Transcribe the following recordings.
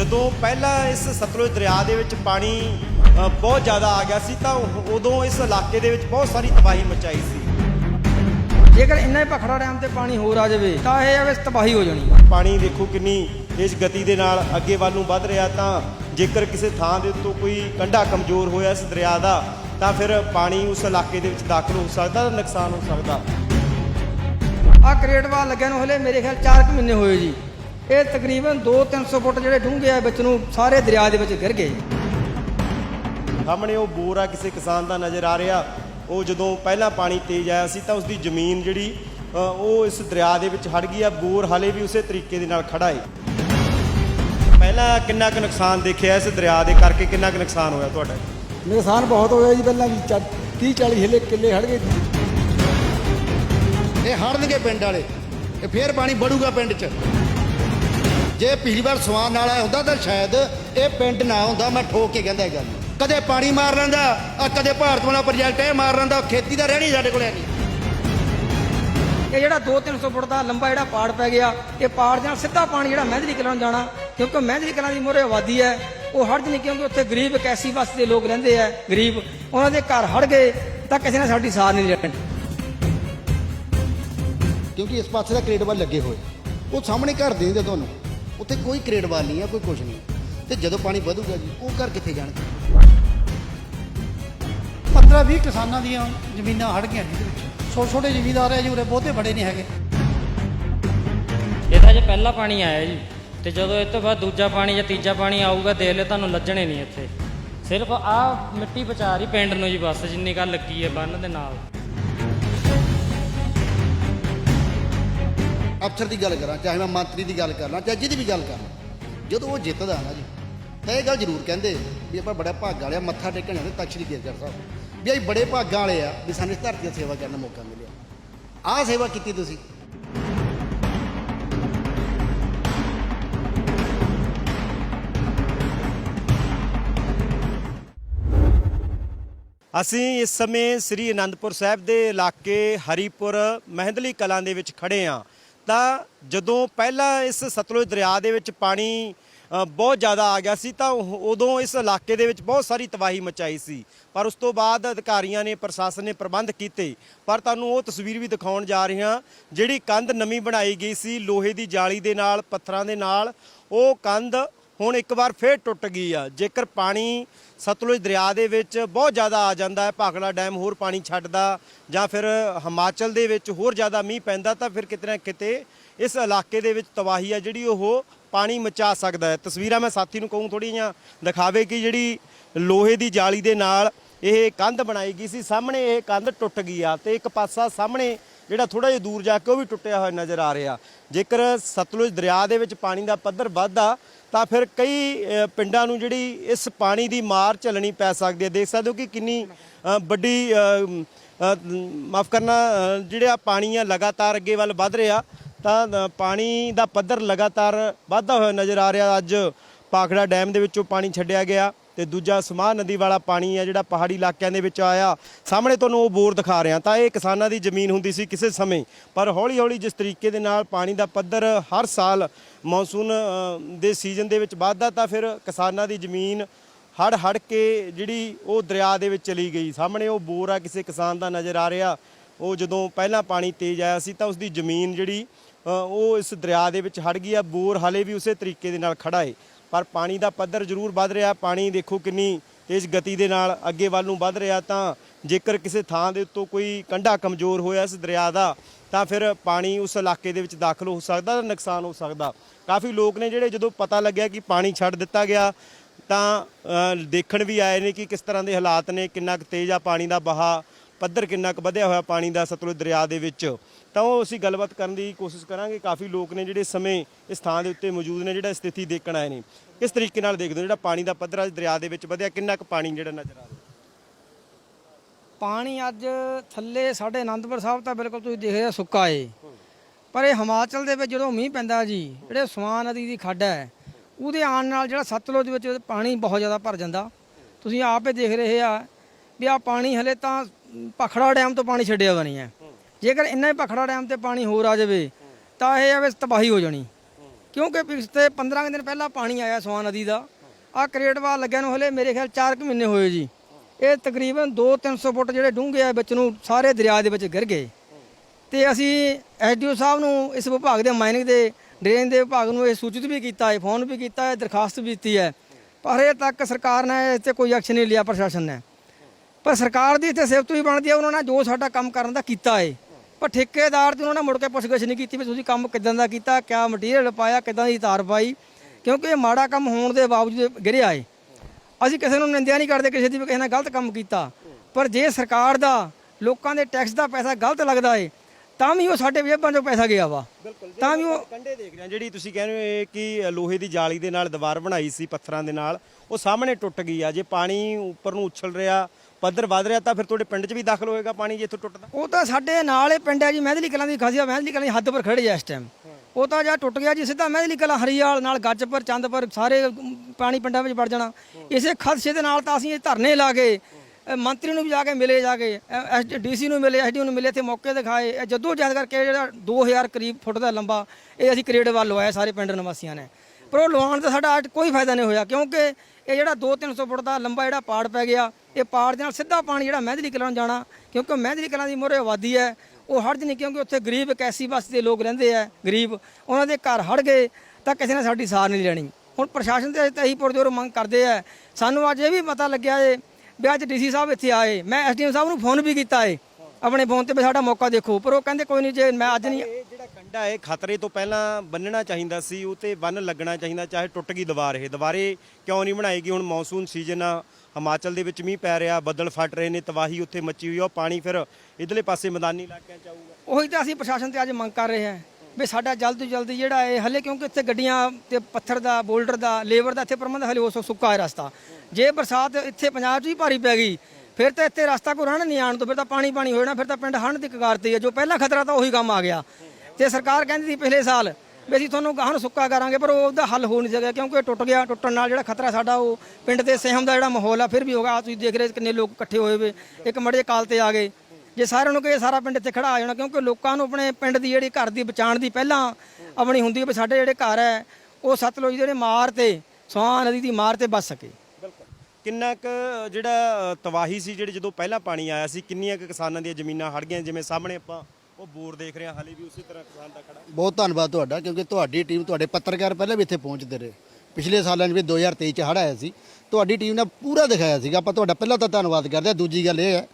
ਜਦੋਂ ਪਹਿਲਾਂ ਇਸ ਸਤਲੁਜ ਦਰਿਆ ਦੇ ਵਿੱਚ ਪਾਣੀ ਬਹੁਤ ਜ਼ਿਆਦਾ ਆ ਗਿਆ ਸੀ ਤਾਂ ਉਦੋਂ ਇਸ ਇਲਾਕੇ ਦੇ ਵਿੱਚ ਬਹੁਤ ਸਾਰੀ ਤਬਾਹੀ ਮਚਾਈ ਸੀ। ਜੇਕਰ ਇੰਨਾ ਹੀ ਭਖੜਾ ਡੈਮ ਤੇ ਪਾਣੀ ਹੋਰ ਆ ਜਾਵੇ ਤਾਂ ਇਹ ਆਵੇ ਤਬਾਹੀ ਹੋ ਜਾਣੀ। ਪਾਣੀ ਦੇਖੋ ਕਿੰਨੀ ਤੇਜ਼ ਗਤੀ ਦੇ ਨਾਲ ਅੱਗੇ ਵੱਲ ਨੂੰ ਵੱਧ ਰਿਹਾ ਤਾਂ ਜੇਕਰ ਕਿਸੇ ਥਾਂ ਦੇ ਉੱਤੋਂ ਕੋਈ ਕੰਢਾ ਕਮਜ਼ੋਰ ਹੋਇਆ ਇਸ ਦਰਿਆ ਦਾ ਤਾਂ ਫਿਰ ਪਾਣੀ ਉਸ ਇਲਾਕੇ ਦੇ ਵਿੱਚ ਦਾਖਲ ਹੋ ਸਕਦਾ ਨੁਕਸਾਨ ਹੋ ਸਕਦਾ। ਆ ਕ੍ਰੇਟ ਵਾਲ ਲੱਗਿਆ ਨੂੰ ਹਲੇ ਮੇਰੇ ਖਿਆਲ 4 ਕੁ ਮਹੀਨੇ ਹੋਏ ਜੀ। ਇਹ ਤਕਰੀਬਨ 2-300 ਫੁੱਟ ਜਿਹੜੇ ਡੂੰਘੇ ਆ ਵਿੱਚ ਨੂੰ ਸਾਰੇ ਦਰਿਆ ਦੇ ਵਿੱਚ ਗਿਰ ਗਏ। ਸਾਹਮਣੇ ਉਹ ਬੋਰ ਆ ਕਿਸੇ ਕਿਸਾਨ ਦਾ ਨਜ਼ਰ ਆ ਰਿਹਾ। ਉਹ ਜਦੋਂ ਪਹਿਲਾਂ ਪਾਣੀ ਤੇਜ਼ ਆਇਆ ਸੀ ਤਾਂ ਉਸ ਦੀ ਜ਼ਮੀਨ ਜਿਹੜੀ ਉਹ ਇਸ ਦਰਿਆ ਦੇ ਵਿੱਚ ਹੜ ਗਈ ਆ। ਬੋਰ ਹਾਲੇ ਵੀ ਉਸੇ ਤਰੀਕੇ ਦੇ ਨਾਲ ਖੜਾ ਹੈ ਪਹਿਲਾਂ ਕਿੰਨਾ ਕੁ ਨੁਕਸਾਨ ਦੇਖਿਆ ਇਸ ਦਰਿਆ ਦੇ ਕਰਕੇ? ਕਿੰਨਾ ਕੁ ਨੁਕਸਾਨ ਹੋਇਆ ਤੁਹਾਡਾ? ਨੁਕਸਾਨ ਬਹੁਤ ਹੋਇਆ ਜੀ ਪਹਿਲਾਂ ਵੀ। 30 40 ਹਿੱਲੇ ਕਿੱਲੇ ਹੜ ਗਏ ਇਹ ਹੜਨਗੇ ਪਿੰਡ ਵਾਲੇ। ਤੇ ਫੇਰ ਪਾਣੀ ਵੜੂਗਾ ਪਿੰਡ 'ਚ। ਜੇ ਪਿਛਲੀ ਵਾਰ ਸਵਾਨ ਨਾਲ ਆਇਆ ਹੁੰਦਾ ਤਾਂ ਸ਼ਾਇਦ ਇਹ ਪਿੰਡ ਨਾ ਹੁੰਦਾ ਮੈਂ ਠੋਕ ਕੇ ਕਹਿੰਦਾ ਇਹ ਗੱਲ। ਕਦੇ ਪਾਣੀ ਮਾਰ ਲੈਂਦਾ ਆ ਕਦੇ ਭਾਰਤ ਵਾਲਾ ਪ੍ਰੋਜੈਕਟ ਇਹ ਮਾਰ ਲੈਂਦਾ ਖੇਤੀ ਦਾ ਰਹਿਣੀ ਸਾਡੇ ਕੋਲ ਹੈ ਨਹੀਂ। ਇਹ ਜਿਹੜਾ 2-300 ਫੁੱਟ ਦਾ ਲੰਬਾ ਜਿਹੜਾ ਪਾੜ ਪੈ ਗਿਆ ਇਹ ਪਾੜ ਨਾਲ ਸਿੱਧਾ ਪਾਣੀ ਜਿਹੜਾ ਮਹਿੰਦਰੀ ਕਲਾਂ ਨੂੰ ਜਾਣਾ ਕਿਉਂਕਿ ਮਹਿੰਦਰੀ ਕਲਾਂ ਦੀ ਮੋਰੇ ਆਬਾਦੀ ਹੈ ਉਹ ਹੜ੍ਹ ਨਹੀਂ ਕਿਉਂਕਿ ਉੱਥੇ ਗਰੀਬ ਇੱਕ ਐਸੀ ਬਸਤੀ ਦੇ ਲੋਕ ਰਹਿੰਦੇ ਆ ਗਰੀਬ ਉਹਨਾਂ ਦੇ ਘਰ ਹੜ ਗਏ ਤਾਂ ਕਿਸੇ ਨੇ ਸਾਡੀ ਸਾਰ ਨਹੀਂ ਲੈਣੀ ਕਿਉਂਕਿ ਇਸ ਪਾਸੇ ਦਾ ਕ੍ਰੇਡ ਵਾਲ ਲੱਗੇ ਹੋਏ। ਉਹ ਸਾਹਮਣੇ ਘਰ ਦੇ ਦਿੰਦੇ ਤੁਹਾਨੂੰ। ਉੱਥੇ ਕੋਈ ਕ੍ਰੇਡ ਵਾਲ ਨਹੀਂ ਆ ਕੋਈ ਕੁਝ ਨਹੀਂ। ਤੇ ਜਦੋਂ ਪਾਣੀ ਵਧੂਗਾ ਜੀ ਉਹ ਘਰ ਕਿੱਥੇ ਜਾਣਗੇ 15 20 ਕਿਸਾਨਾਂ ਦੀਆਂ ਜ਼ਮੀਨਾਂ ਹੜ ਗਈਆਂ ਨੇ ਇਹਦੇ ਵਿੱਚ। ਛੋਟੇ ਛੋਟੇ ਜ਼ਿਮੀਂਦਾਰ ਹੈ ਜੀ ਉਰੇ ਬਹੁਤੇ ਬੜੇ ਨਹੀਂ ਹੈਗੇ। ਇਹ ਤਾਂ ਜੇ ਪਹਿਲਾ ਪਾਣੀ ਆਇਆ ਜੀ ਤੇ ਜਦੋਂ ਇਹ ਤੋਂ ਬਾਅਦ ਦੂਜਾ ਪਾਣੀ ਜਾਂ ਤੀਜਾ ਪਾਣੀ ਆਊਗਾ ਦੇਖ ਲਿਓ ਤੁਹਾਨੂੰ ਲੱਜਣੇ ਨਹੀਂ ਇੱਥੇ। ਸਿਰਫ ਆਹ ਮਿੱਟੀ ਬਚਾ ਰਹੀ ਪਿੰਡ ਨੂੰ ਜੀ ਬਸ ਜਿੰਨੀ ਗੱਲ ਲੱਗੀ ਹੈ ਬੰਨ ਦੇ ਨਾਲ। ਅਫਸਰ ਦੀ ਗੱਲ ਕਰਾਂ, ਚਾਹੇ ਮੈਂ ਮੰਤਰੀ ਦੀ ਗੱਲ ਕਰਨਾ, ਚਾਹੇ ਜਿਹਦੀ ਵੀ ਗੱਲ ਕਰਨਾ। ਜਦੋਂ ਉਹ ਜਿੱਤਦਾ ਨਾ ਜੀ, ਤਾਂ ਇਹ ਗੱਲ ਜ਼ਰੂਰ ਕਹਿੰਦੇ ਵੀ ਆਪਾਂ ਬੜਾ ਭਾਗਾਂ ਵਾਲੇ ਆ, ਮੱਥਾ ਟੇਕਣ ਜਾਂਦੇ, ਤਖਤ ਸ੍ਰੀ ਕੇਸਗੜ੍ਹ ਸਾਹਿਬ। ਵੀ ਅਸੀਂ ਬੜੇ ਭਾਗਾਂ ਵਾਲੇ ਆ, ਵੀ ਸਾਨੂੰ ਇਸ ਧਰਤੀ ਦੀ ਸੇਵਾ ਕਰਨ ਦਾ ਮੌਕਾ ਮਿਲਿਆ। ਆਹ ਸੇਵਾ ਕੀਤੀ ਤੁਸੀਂ। ਅਸੀਂ ਇਸ ਸਮੇਂ ਸ੍ਰੀ ਅਨੰਦਪੁਰ ਸਾਹਿਬ ਦੇ ਇਲਾਕੇ ਹਰੀਪੁਰ ਮਹਿੰਦਲੀ ਕਲਾਂ ਦੇ ਵਿੱਚ ਖੜੇ ਹਾਂ ਤਾਂ ਜਦੋਂ ਪਹਿਲਾਂ ਇਸ ਸਤਲੁਜ ਦਰਿਆ ਦੇ ਵਿੱਚ ਪਾਣੀ ਬਹੁਤ ਜ਼ਿਆਦਾ ਆ ਗਿਆ ਸੀ, ਤਾਂ ਉਦੋਂ ਇਸ ਇਲਾਕੇ ਦੇ ਵਿੱਚ ਬਹੁਤ ਸਾਰੀ ਤਬਾਹੀ ਮਚਾਈ ਸੀ। ਪਰ ਉਸ ਤੋਂ ਬਾਅਦ ਅਧਿਕਾਰੀਆਂ ਨੇ, ਪ੍ਰਸ਼ਾਸਨ ਨੇ ਪ੍ਰਬੰਧ ਕੀਤੇ। ਪਰ ਤੁਹਾਨੂੰ ਉਹ ਤਸਵੀਰ ਵੀ ਦਿਖਾਉਣ ਜਾ ਰਹੇ ਹਾਂ, ਜਿਹੜੀ ਕੰਧ ਨਵੀਂ ਬਣਾਈ ਗਈ ਸੀ, ਲੋਹੇ ਦੀ ਜਾਲੀ ਦੇ ਨਾਲ, ਪੱਥਰਾਂ ਦੇ ਨਾਲ। ਉਹ ਕੰਧ ਹੁਣ ਇੱਕ ਵਾਰ ਫੇਰ ਟੁੱਟ ਗਈ ਆ। ਜੇਕਰ ਪਾਣੀ ਸਤਲੁਜ ਦਰਿਆ ਦੇ ਵਿੱਚ ਬਹੁਤ ਜ਼ਿਆਦਾ ਆ ਜਾਂਦਾ ਹੈ, ਭਾਖੜਾ ਡੈਮ ਹੋਰ ਪਾਣੀ ਛੱਡਦਾ ਜਾਂ ਫਿਰ ਹਿਮਾਚਲ ਦੇ ਵਿੱਚ ਹੋਰ ਜ਼ਿਆਦਾ ਮੀਂਹ ਪੈਂਦਾ, ਤਾਂ ਫਿਰ ਕਿਤੇ ਨਾ ਕਿਤੇ ਇਸ ਇਲਾਕੇ ਦੇ ਵਿੱਚ ਤਬਾਹੀ ਆ ਜਿਹੜੀ ਉਹ ਪਾਣੀ ਮਚਾ ਸਕਦਾ ਹੈ। ਤਸਵੀਰਾਂ ਮੈਂ ਸਾਥੀ ਨੂੰ ਕਹੂੰ ਥੋੜ੍ਹੀਆਂ ਦਿਖਾਵੇ ਕਿ ਜਿਹੜੀ ਲੋਹੇ ਦੀ ਜਾਲੀ ਦੇ ਨਾਲ ਇਹ ਕੰਧ ਬਣਾਈ ਗਈ ਸੀ, ਸਾਹਮਣੇ ਇਹ ਕੰਧ ਟੁੱਟ ਗਈ ਆ ਤੇ ਇੱਕ ਪਾਸਾ ਸਾਹਮਣੇ ਜਿਹੜਾ ਥੋੜਾ ਜਿਹਾ ਦੂਰ ਜਾ ਕੇ ਉਹ ਵੀ ਟੁੱਟਿਆ ਹੋਇਆ ਨਜ਼ਰ ਆ ਰਿਹਾ। ਜੇਕਰ ਸਤਲੁਜ ਦਰਿਆ ਦੇ ਵਿੱਚ ਪਾਣੀ ਦਾ ਪੱਧਰ ਵੱਧਦਾ ਤਾਂ ਫਿਰ ਕਈ ਪਿੰਡਾਂ ਨੂੰ ਜਿਹੜੀ ਇਸ ਪਾਣੀ ਦੀ ਮਾਰ ਝੱਲਣੀ ਪੈ ਸਕਦੀ ਹੈ। ਦੇਖ ਸਕਦੇ ਹੋ ਕਿ ਕਿੰਨੀ ਵੱਡੀ ਮਾਫ ਕਰਨਾ ਜਿਹੜਾ ਪਾਣੀ ਆ ਲਗਾਤਾਰ ਅੱਗੇ ਵੱਲ ਵੱਧ ਰਿਹਾ, ਤਾਂ ਪਾਣੀ ਦਾ ਪੱਧਰ ਲਗਾਤਾਰ ਵੱਧਦਾ ਹੋਇਆ ਨਜ਼ਰ ਆ ਰਿਹਾ। ਅੱਜ ਪਾਖੜਾ ਡੈਮ ਦੇ ਵਿੱਚੋਂ ਪਾਣੀ ਛੱਡਿਆ ਗਿਆ ਤੇ ਦੂਜਾ ਸਮਾਹ ਨਦੀ ਵਾਲਾ ਪਾਣੀ ਆ ਜਿਹੜਾ ਪਹਾੜੀ ਇਲਾਕਿਆਂ ਦੇ ਵਿੱਚ ਆਇਆ। ਸਾਹਮਣੇ ਤੁਹਾਨੂੰ ਉਹ ਬੋਰ ਦਿਖਾ ਰਿਹਾ। ਤਾਂ ਇਹ ਕਿਸਾਨਾਂ ਦੀ ਜ਼ਮੀਨ ਹੁੰਦੀ ਸੀ ਕਿਸੇ ਸਮੇਂ, ਪਰ ਹੌਲੀ ਹੌਲੀ ਜਿਸ ਤਰੀਕੇ ਦੇ ਨਾਲ ਪਾਣੀ ਦਾ ਪੱਧਰ ਹਰ ਸਾਲ ਮੌਨਸੂਨ ਦੇ ਸੀਜ਼ਨ ਦੇ ਵਿੱਚ ਵੱਧਦਾ ਤਾਂ ਫਿਰ ਕਿਸਾਨਾਂ ਦੀ ਜ਼ਮੀਨ ਹੜ ਹੜ ਕੇ ਜਿਹੜੀ ਉਹ ਦਰਿਆ ਦੇ ਵਿੱਚ ਚਲੀ ਗਈ। ਸਾਹਮਣੇ ਉਹ ਬੋਰ ਆ, ਕਿਸੇ ਕਿਸਾਨ ਦਾ ਨਜ਼ਰ ਆ ਰਿਹਾ। ਉਹ ਜਦੋਂ ਪਹਿਲਾਂ ਪਾਣੀ ਤੇਜ਼ ਆਇਆ ਸੀ ਤਾਂ ਉਸ ਦੀ ਜ਼ਮੀਨ ਜਿਹੜੀ ਉਹ ਇਸ ਦਰਿਆ ਦੇ ਵਿੱਚ ਹੜ ਗਈ ਆ। ਬੋਰ ਹਾਲੇ ਵੀ ਉਸੇ ਤਰੀਕੇ ਦੇ ਨਾਲ ਖੜਾ ਏ। ਪਰ ਪਾਣੀ ਦਾ ਪੱਧਰ ਜ਼ਰੂਰ ਵੱਧ ਰਿਹਾ। ਪਾਣੀ ਦੇਖੋ ਕਿੰਨੀ ਤੇਜ਼ ਗਤੀ ਦੇ ਨਾਲ ਅੱਗੇ ਵੱਲ ਨੂੰ ਵੱਧ ਰਿਹਾ ਤਾਂ ਜੇਕਰ ਕਿਸੇ ਥਾਂ ਦੇ ਉੱਤੋਂ ਕੋਈ ਕੰਢਾ ਕਮਜ਼ੋਰ ਹੋਇਆ ਇਸ ਦਰਿਆ ਦਾ, ਤਾਂ ਫਿਰ ਪਾਣੀ ਉਸ ਇਲਾਕੇ ਦੇ ਵਿੱਚ ਦਾਖਲ ਹੋ ਸਕਦਾ ਤਾਂ ਨੁਕਸਾਨ ਹੋ ਸਕਦਾ। ਕਾਫੀ ਲੋਕ ਨੇ ਜਿਹੜੇ ਜਦੋਂ ਪਤਾ ਲੱਗਿਆ ਕਿ ਪਾਣੀ ਛੱਡ ਦਿੱਤਾ ਗਿਆ, ਤਾਂ ਦੇਖਣ ਵੀ ਆਏ ਨੇ ਕਿ ਕਿਸ ਤਰ੍ਹਾਂ ਦੇ ਹਾਲਾਤ ਨੇ, ਕਿੰਨਾ ਕੁ ਤੇਜ਼ ਆ ਪਾਣੀ ਦਾ ਬਹਾ ਪੱਧਰ ਕਿੰਨਾ ਕੁ ਵਧਿਆ ਹੋਇਆ ਪਾਣੀ ਦਾ ਸਤਲੁਜ ਦਰਿਆ ਦੇ ਵਿੱਚ। ਤਾਂ ਉਹ ਅਸੀਂ ਗੱਲਬਾਤ ਕਰਨ ਦੀ ਕੋਸ਼ਿਸ਼ ਕਰਾਂਗੇ। ਕਾਫੀ ਲੋਕ ਨੇ ਜਿਹੜੇ ਸਮੇਂ ਇਸ ਥਾਂ ਦੇ ਉੱਤੇ ਮੌਜੂਦ ਨੇ, ਜਿਹੜਾ ਸਥਿਤੀ ਦੇਖਣ ਆਏ ਨੇ। ਕਿਸ ਤਰੀਕੇ ਨਾਲ ਦੇਖਦੇ ਹੋ ਜਿਹੜਾ ਪਾਣੀ ਦਾ ਪੱਧਰ ਅੱਜ ਦਰਿਆ ਦੇ ਵਿੱਚ ਵਧਿਆ, ਕਿੰਨਾ ਕੁ ਪਾਣੀ ਜਿਹੜਾ ਨਜ਼ਰ ਆ ਰਿਹਾ? ਪਾਣੀ ਅੱਜ ਥੱਲੇ ਸਾਡੇ ਆਨੰਦਪੁਰ ਸਾਹਿਬ ਤਾਂ ਬਿਲਕੁਲ ਤੁਸੀਂ ਦੇਖ ਰਹੇ ਹੋ ਸੁੱਕਾ ਏ। ਪਰ ਇਹ ਹਿਮਾਚਲ ਦੇ ਵਿੱਚ ਜਦੋਂ ਮੀਂਹ ਪੈਂਦਾ ਜੀ, ਜਿਹੜੇ ਸਵਾਨ ਨਦੀ ਦੀ ਖੱਡ ਹੈ, ਉਹਦੇ ਆਉਣ ਨਾਲ ਜਿਹੜਾ ਸਤਲੁਜ ਵਿੱਚ ਪਾਣੀ ਬਹੁਤ ਜ਼ਿਆਦਾ ਭਰ ਜਾਂਦਾ। ਤੁਸੀਂ ਆਪੇ ਦੇਖ ਰਹੇ ਆ ਵੀ ਆ ਪਾਣੀ ਹਲੇ ਤਾਂ ਪਖੜਾ ਡੈਮ ਤੋਂ ਪਾਣੀ ਛੱਡਿਆ ਹੋਇਆ ਨਹੀਂ ਹੈ। ਜੇਕਰ ਇੰਨਾ ਹੀ ਪਖੜਾ ਡੈਮ ਤੇ ਪਾਣੀ ਹੋਰ ਆ ਜਾਵੇ, ਤਾਂ ਇਹ ਆਵੇ ਤਬਾਹੀ ਹੋ ਜਾਣੀ। ਕਿਉਂਕਿ ਪਿਛਲੇ 15 ਕੁ ਦਿਨ ਪਹਿਲਾਂ ਪਾਣੀ ਆਇਆ ਸੋਆ ਨਦੀ ਦਾ। ਆ ਕਰੇਟਵਾ ਲੱਗਿਆ ਨੂੰ ਹਲੇ ਮੇਰੇ ਖਿਆਲ 4 ਕੁ ਮਹੀਨੇ ਹੋਏ ਜੀ। ਇਹ ਤਕਰੀਬਨ 2-300 ਫੁੱਟ ਜਿਹੜੇ ਡੂੰਘੇ ਆ ਵਿੱਚ ਨੂੰ ਸਾਰੇ ਦਰਿਆ ਦੇ ਵਿੱਚ ਗਿਰ ਗਏ। ਤੇ ਅਸੀਂ ਐਸਡੀਓ ਸਾਹਿਬ ਨੂੰ ਇਸ ਵਿਭਾਗ ਦੇ ਮਾਈਨਿੰਗ ਦੇ, ਡਰੇਨ ਦੇ ਵਿਭਾਗ ਨੂੰ ਇਹ ਸੂਚਿਤ ਵੀ ਕੀਤਾ ਹੈ, ਫੋਨ ਵੀ ਕੀਤਾ ਹੈ, ਦਰਖਾਸਤ ਵੀ ਦਿੱਤੀ ਹੈ। ਪਰ ਹਜੇ ਤੱਕ ਸਰਕਾਰ ਨੇ ਇਸ ਤੇ ਕੋਈ ਐਕਸ਼ਨ ਨਹੀਂ ਲਿਆ, ਪ੍ਰਸ਼ਾਸਨ ਨੇ। ਪਰ ਸਰਕਾਰ ਦੀ ਇੱਥੇ ਸਿਫਤ ਵੀ ਬਣਦੀ ਹੈ, ਉਹਨਾਂ ਨੇ ਜੋ ਸਾਡਾ ਕੰਮ ਕਰਨ ਦਾ ਕੀਤਾ ਹੈ। ਪਰ ਠੇਕੇਦਾਰ ਤੇ ਉਹਨਾਂ ਨੇ ਮੁੜ ਕੇ ਪੁੱਛਗਿੱਛ ਨਹੀਂ ਕੀਤੀ ਵੀ ਤੁਸੀਂ ਕੰਮ ਕਿਦਾਂ ਦਾ ਕੀਤਾ, ਕਿਆ ਮਟੀਰੀਅਲ ਪਾਇਆ, ਕਿਦਾਂ ਦੀ ਤਾਰ ਪਾਈ, ਕਿਉਂਕਿ ਇਹ ਮਾੜਾ ਕੰਮ ਹੋਣ ਦੇ ਬਾਵਜੂਦ ਗਿਰਿਆ ਹੈ। ਅਸੀਂ ਕਿਸੇ ਨੂੰ ਨਿੰਦਿਆ ਨਹੀਂ ਕਰਦੇ ਕਿਸੇ ਦੀ ਵੀ ਕਿਸੇ ਨੇ ਗਲਤ ਕੰਮ ਕੀਤਾ। ਪਰ ਜੇ ਸਰਕਾਰ ਦਾ ਲੋਕਾਂ ਦੇ ਟੈਕਸ ਦਾ ਪੈਸਾ ਗਲਤ ਲੱਗਦਾ ਏ ਤਾਂ ਵੀ ਉਹ ਸਾਡੇ ਜੇਬਾਂ 'ਚੋਂ ਪੈਸਾ ਗਿਆ ਵਾ। ਤਾਂ ਵੀ ਉਹ ਕੰਡੇ ਦੇਖ ਰਹੇ ਜਿਹੜੀ ਤੁਸੀਂ ਕਹਿੰਦੇ ਹੋ ਇਹ ਕਿ ਲੋਹੇ ਦੀ ਜਾਲੀ ਦੇ ਨਾਲ ਦੀਵਾਰ ਬਣਾਈ ਸੀ ਪੱਥਰਾਂ ਦੇ ਨਾਲ ਉਹ ਸਾਹਮਣੇ ਟੁੱਟ ਗਈ ਆ। ਜੇ ਪਾਣੀ ਉੱਪਰ ਨੂੰ ਉਛਲ ਰਿਹਾ ਪੱਧਰ ਵੱਧ ਰਿਹਾ ਤਾਂ ਫਿਰ ਤੁਹਾਡੇ ਪਿੰਡ 'ਚ ਵੀ ਦਾਖਲ ਹੋਏਗਾ ਪਾਣੀ ਜੇ ਇੱਥੋਂ ਟੁੱਟਦਾ? ਉਹ ਤਾਂ ਸਾਡੇ ਨਾਲ ਹੀ ਪਿੰਡ ਹੈ ਜੀ ਮਹਿੰਦਲੀ ਕਲਾਂ ਦੀ ਖਾਸੀਆ ਮਹਿੰਦਲੀ ਕਲਾਂ ਦੀ ਹੱਦ ਪਰ ਖੜੇ ਆ ਇਸ ਟਾਈਮ ਉਹ ਤਾਂ ਜਾਂ ਟੁੱਟ ਗਿਆ ਜੀ, ਸਿੱਧਾ ਮਹਿੰਦਲੀ ਕਲਾਂ ਹਰੀਆਲ ਨਾਲ ਗੱਜਪੁਰ, ਚੰਦਪੁਰ, ਸਾਰੇ ਪਾਣੀ ਪਿੰਡਾਂ ਵਿੱਚ ਵੜ ਜਾਣਾ। ਇਸੇ ਖਦਸ਼ੇ ਦੇ ਨਾਲ ਤਾਂ ਅਸੀਂ ਇਹ ਧਰਨੇ ਲਾ ਕੇ ਮੰਤਰੀ ਨੂੰ ਵੀ ਜਾ ਕੇ ਮਿਲੇ, ਜਾ ਕੇ ਡੀਸੀ ਨੂੰ ਮਿਲੇ ਐਸਡੀ ਨੂੰ ਮਿਲੇ, ਇੱਥੇ ਮੌਕੇ ਦਿਖਾਏ। ਇਹ ਜਦੋਂ ਜਦ ਕਰਕੇ ਜਿਹੜਾ 2000 ਕਰੀਬ ਫੁੱਟ ਦਾ ਲੰਬਾ, ਇਹ ਅਸੀਂ ਕਰੇਡ ਵੱਲ ਲਵਾਇਆ ਸਾਰੇ ਪਿੰਡ ਨਿਵਾਸੀਆਂ ਨੇ। ਪਰ ਉਹ ਲਵਾਉਣ ਦਾ ਸਾਡਾ ਅੱਜ ਕੋਈ ਫਾਇਦਾ ਨਹੀਂ ਹੋਇਆ, ਕਿਉਂਕਿ ਇਹ ਜਿਹੜਾ 2-300 ਫੁੱਟ ਦਾ ਲੰਬਾ ਜਿਹੜਾ ਪਾੜ ਪੈ ਗਿਆ, ਇਹ ਪਾੜ ਦੇ ਨਾਲ ਸਿੱਧਾ ਪਾਣੀ ਜਿਹੜਾ ਮਹਿੰਦਲੀ ਕਲਾਂ ਨੂੰ ਜਾਣਾ, ਕਿਉਂਕਿ ਮਹਿੰਦਲੀ ਕਲਾਂ ਦੀ ਮੋਰੇ ਆਬਾਦੀ ਹੈ। ਉਹ ਹੜ੍ਹ ਨਹੀਂ ਕਿਉਂਕਿ ਉੱਥੇ ਗਰੀਬ ਇੱਕ ਐਸੀ ਬਸਤੀ ਦੇ ਲੋਕ ਰਹਿੰਦੇ ਆ, ਗਰੀਬ, ਉਹਨਾਂ ਦੇ ਘਰ ਹੜ ਗਏ ਤਾਂ ਕਿਸੇ ਨੇ ਸਾਡੀ ਸਾਰ ਨਹੀਂ ਲੈਣੀ। ਹੁਣ ਪ੍ਰਸ਼ਾਸਨ ਦੇ ਤਾਂ ਇਹੀ ਪੁਰਜੋਰ ਮੰਗ ਕਰਦੇ ਆ। ਸਾਨੂੰ ਅੱਜ ਇਹ ਵੀ ਪਤਾ ਲੱਗਿਆ ਏ ਵੀ ਅੱਜ ਡੀਸੀ ਸਾਹਿਬ ਇੱਥੇ ਆਏ। ਮੈਂ ਐਸਡੀਐਮ ਸਾਹਿਬ ਨੂੰ ਫੋਨ ਵੀ ਕੀਤਾ ਏ। ਆਪਣੇ ਫੋਨ ਤੇ ਵੀ ਸਾਡਾ ਮੌਕਾ ਦੇਖੋ ਪਰ ਉਹ ਕਹਿੰਦੇ ਕੋਈ ਨਹੀਂ ਜੇ ਮੈਂ ਅੱਜ ਨਹੀਂ ਇਹ ਜਿਹੜਾ ਕੰਡਾ ਹੈ ਖਤਰੇ ਤੋਂ ਪਹਿਲਾਂ ਬੰਨਣਾ ਚਾਹੀਦਾ ਸੀ ਉਹ ਤੇ ਬੰਨ ਲੱਗਣਾ ਚਾਹੀਦਾ ਚਾਹੇ ਟੁੱਟ ਗਈ ਦੀਵਾਰ ਇਹ। ਦੀਵਾਰੇ ਕਿਉਂ ਨਹੀਂ ਬਣਾਏਗੀ ਹੁਣ ਮੌਨਸੂਨ ਸੀਜ਼ਨ ਆ ਹਿਮਾਚਲ ਦੇ ਵਿੱਚ ਮੀਂਹ ਪੈ ਰਿਹਾ ਬੱਦਲ ਫਟ ਰਹੇ ਨੇ ਤਬਾਹੀ ਉੱਥੇ ਮੱਚੀ ਹੋਈ ਆ ਉਹ ਪਾਣੀ ਫਿਰ ਇਧਰਲੇ ਪਾਸੇ ਮੈਦਾਨੀ ਇਲਾਕਿਆਂ ਚ ਆਊਗਾ। ਉਹੀ ਤਾਂ ਅਸੀਂ ਪ੍ਰਸ਼ਾਸਨ ਤੇ ਅੱਜ ਮੰਗ ਕਰ ਰਹੇ ਹਾਂ ਵੀ ਸਾਡਾ ਜਲਦ ਤੋਂ ਜਲਦ ਜਿਹੜਾ ਇਹ ਹਲੇ ਕਿਉਂਕਿ ਇੱਥੇ ਗੱਡੀਆਂ ਤੇ ਪੱਥਰ ਦਾ ਬੋਲਡਰ ਦਾ ਲੇਬਰ ਦਾ ਇੱਥੇ ਪ੍ਰਬੰਧ ਹਲੇ ਉਸ ਸੁੱਕਾ ਹੈ ਰਸਤਾ। ਜੇ ਬਰਸਾਤ ਇੱਥੇ ਪੰਜਾਬ 'ਚ ਹੀ ਭਾਰੀ ਪੈ ਗਈ ਫਿਰ ਤਾਂ ਇੱਥੇ ਰਸਤਾ ਕੋਈ ਰਹਿਣ ਨਹੀਂ ਆਣ ਤੋਂ, ਫਿਰ ਤਾਂ ਪਾਣੀ ਪਾਣੀ ਹੋ ਜਾਣਾ ਫਿਰ ਤਾਂ ਪਿੰਡ ਹੜ੍ਹ ਦੀ ਕਗਾਰ ਤੇ ਹੀ ਹੈ ਜੋ ਪਹਿਲਾ ਖਤਰਾ ਤਾਂ ਉਹੀ ਕੰਮ ਆ ਗਿਆ। ਤੇ ਸਰਕਾਰ ਕਹਿੰਦੀ ਸੀ ਪਿਛਲੇ ਸਾਲ ਵੀ ਅਸੀਂ ਤੁਹਾਨੂੰ ਗਾਹਾਂ ਨੂੰ ਸੁੱਕਾ ਕਰਾਂਗੇ, ਪਰ ਉਹਦਾ ਹੱਲ ਹੋ ਨਹੀਂ ਸਕਿਆ, ਕਿਉਂਕਿ ਇਹ ਟੁੱਟ ਗਿਆ, ਟੁੱਟਣ ਨਾਲ ਜਿਹੜਾ ਖਤਰਾ ਸਾਡਾ ਉਹ ਪਿੰਡ ਦੇ ਸਹਿਮ ਦਾ ਜਿਹੜਾ ਮਾਹੌਲ ਆ, ਫਿਰ ਵੀ ਹੋਗਾ, ਆਹ ਤੁਸੀਂ ਦੇਖ ਰਹੇ ਕਿੰਨੇ ਲੋਕ ਇਕੱਠੇ ਹੋਏ ਵੇ, ਇੱਕ ਮੜੇ ਕਾਲ ਤੇ ਆ ਗਏ। ਜੇ ਸਾਰਿਆਂ ਨੂੰ ਕਹੇ ਸਾਰਾ ਪਿੰਡ ਇੱਥੇ ਖੜਾ ਆ ਜਾਣਾ, ਕਿਉਂਕਿ ਲੋਕਾਂ ਨੂੰ ਆਪਣੇ ਪਿੰਡ ਦੀ ਜਿਹੜੀ ਘਰ ਦੀ ਬਚਾਉਣ ਦੀ ਪਹਿਲਾਂ ਆਪਣੀ ਹੁੰਦੀ ਹੈ ਵੀ ਸਾਡੇ ਜਿਹੜੇ ਘਰ ਹੈ, ਉਹ ਸਤਲੁਜ ਜਿਹੜੇ ਮਾਰ ਤੇ ਸੋਹਾਂ ਨਦੀ ਦੀ ਮਾਰ ਤੇ ਬਚ ਸਕੇ। ਕਿੰਨਾ ਕੁ ਜਿਹੜਾ ਤਬਾਹੀ ਸੀ ਜਿਹੜੀ ਜਦੋਂ ਪਹਿਲਾਂ ਪਾਣੀ ਆਇਆ ਸੀ, ਕਿੰਨੀਆਂ ਕੁ ਕਿਸਾਨਾਂ ਦੀਆਂ ਜ਼ਮੀਨਾਂ ਹੜ ਗਈਆਂ? ਜਿਵੇਂ ਸਾਹਮਣੇ ਆਪਾਂ ਉਹ ਬੋਰ ਦੇਖ ਰਹੇ ਹਾਂ, ਹਾਲੇ ਵੀ ਉਸੇ ਤਰ੍ਹਾਂ ਕਿਸਾਨ ਦਾ ਖੜਾ। ਬਹੁਤ ਧੰਨਵਾਦ ਤੁਹਾਡਾ, ਕਿਉਂਕਿ ਤੁਹਾਡੀ ਟੀਮ ਤੁਹਾਡੇ ਪੱਤਰਕਾਰ ਪਹਿਲਾਂ ਵੀ ਇੱਥੇ ਪਹੁੰਚਦੇ ਰਹੇ। ਪਿਛਲੇ ਸਾਲਾਂ 'ਚ ਵੀ 2023 ਚ ਹੜ੍ਹ ਆਇਆ ਸੀ। ਤੁਹਾਡੀ ਟੀਮ ਨੇ ਪੂਰਾ ਦਿਖਾਇਆ ਸੀਗਾ। ਆਪਾਂ ਤੁਹਾਡਾ ਪਹਿਲਾਂ ਤਾਂ ਧੰਨਵਾਦ ਕਰਦੇ ਹਾਂ, ਦੂਜੀ ਗੱਲ ਇਹ ਹੈ,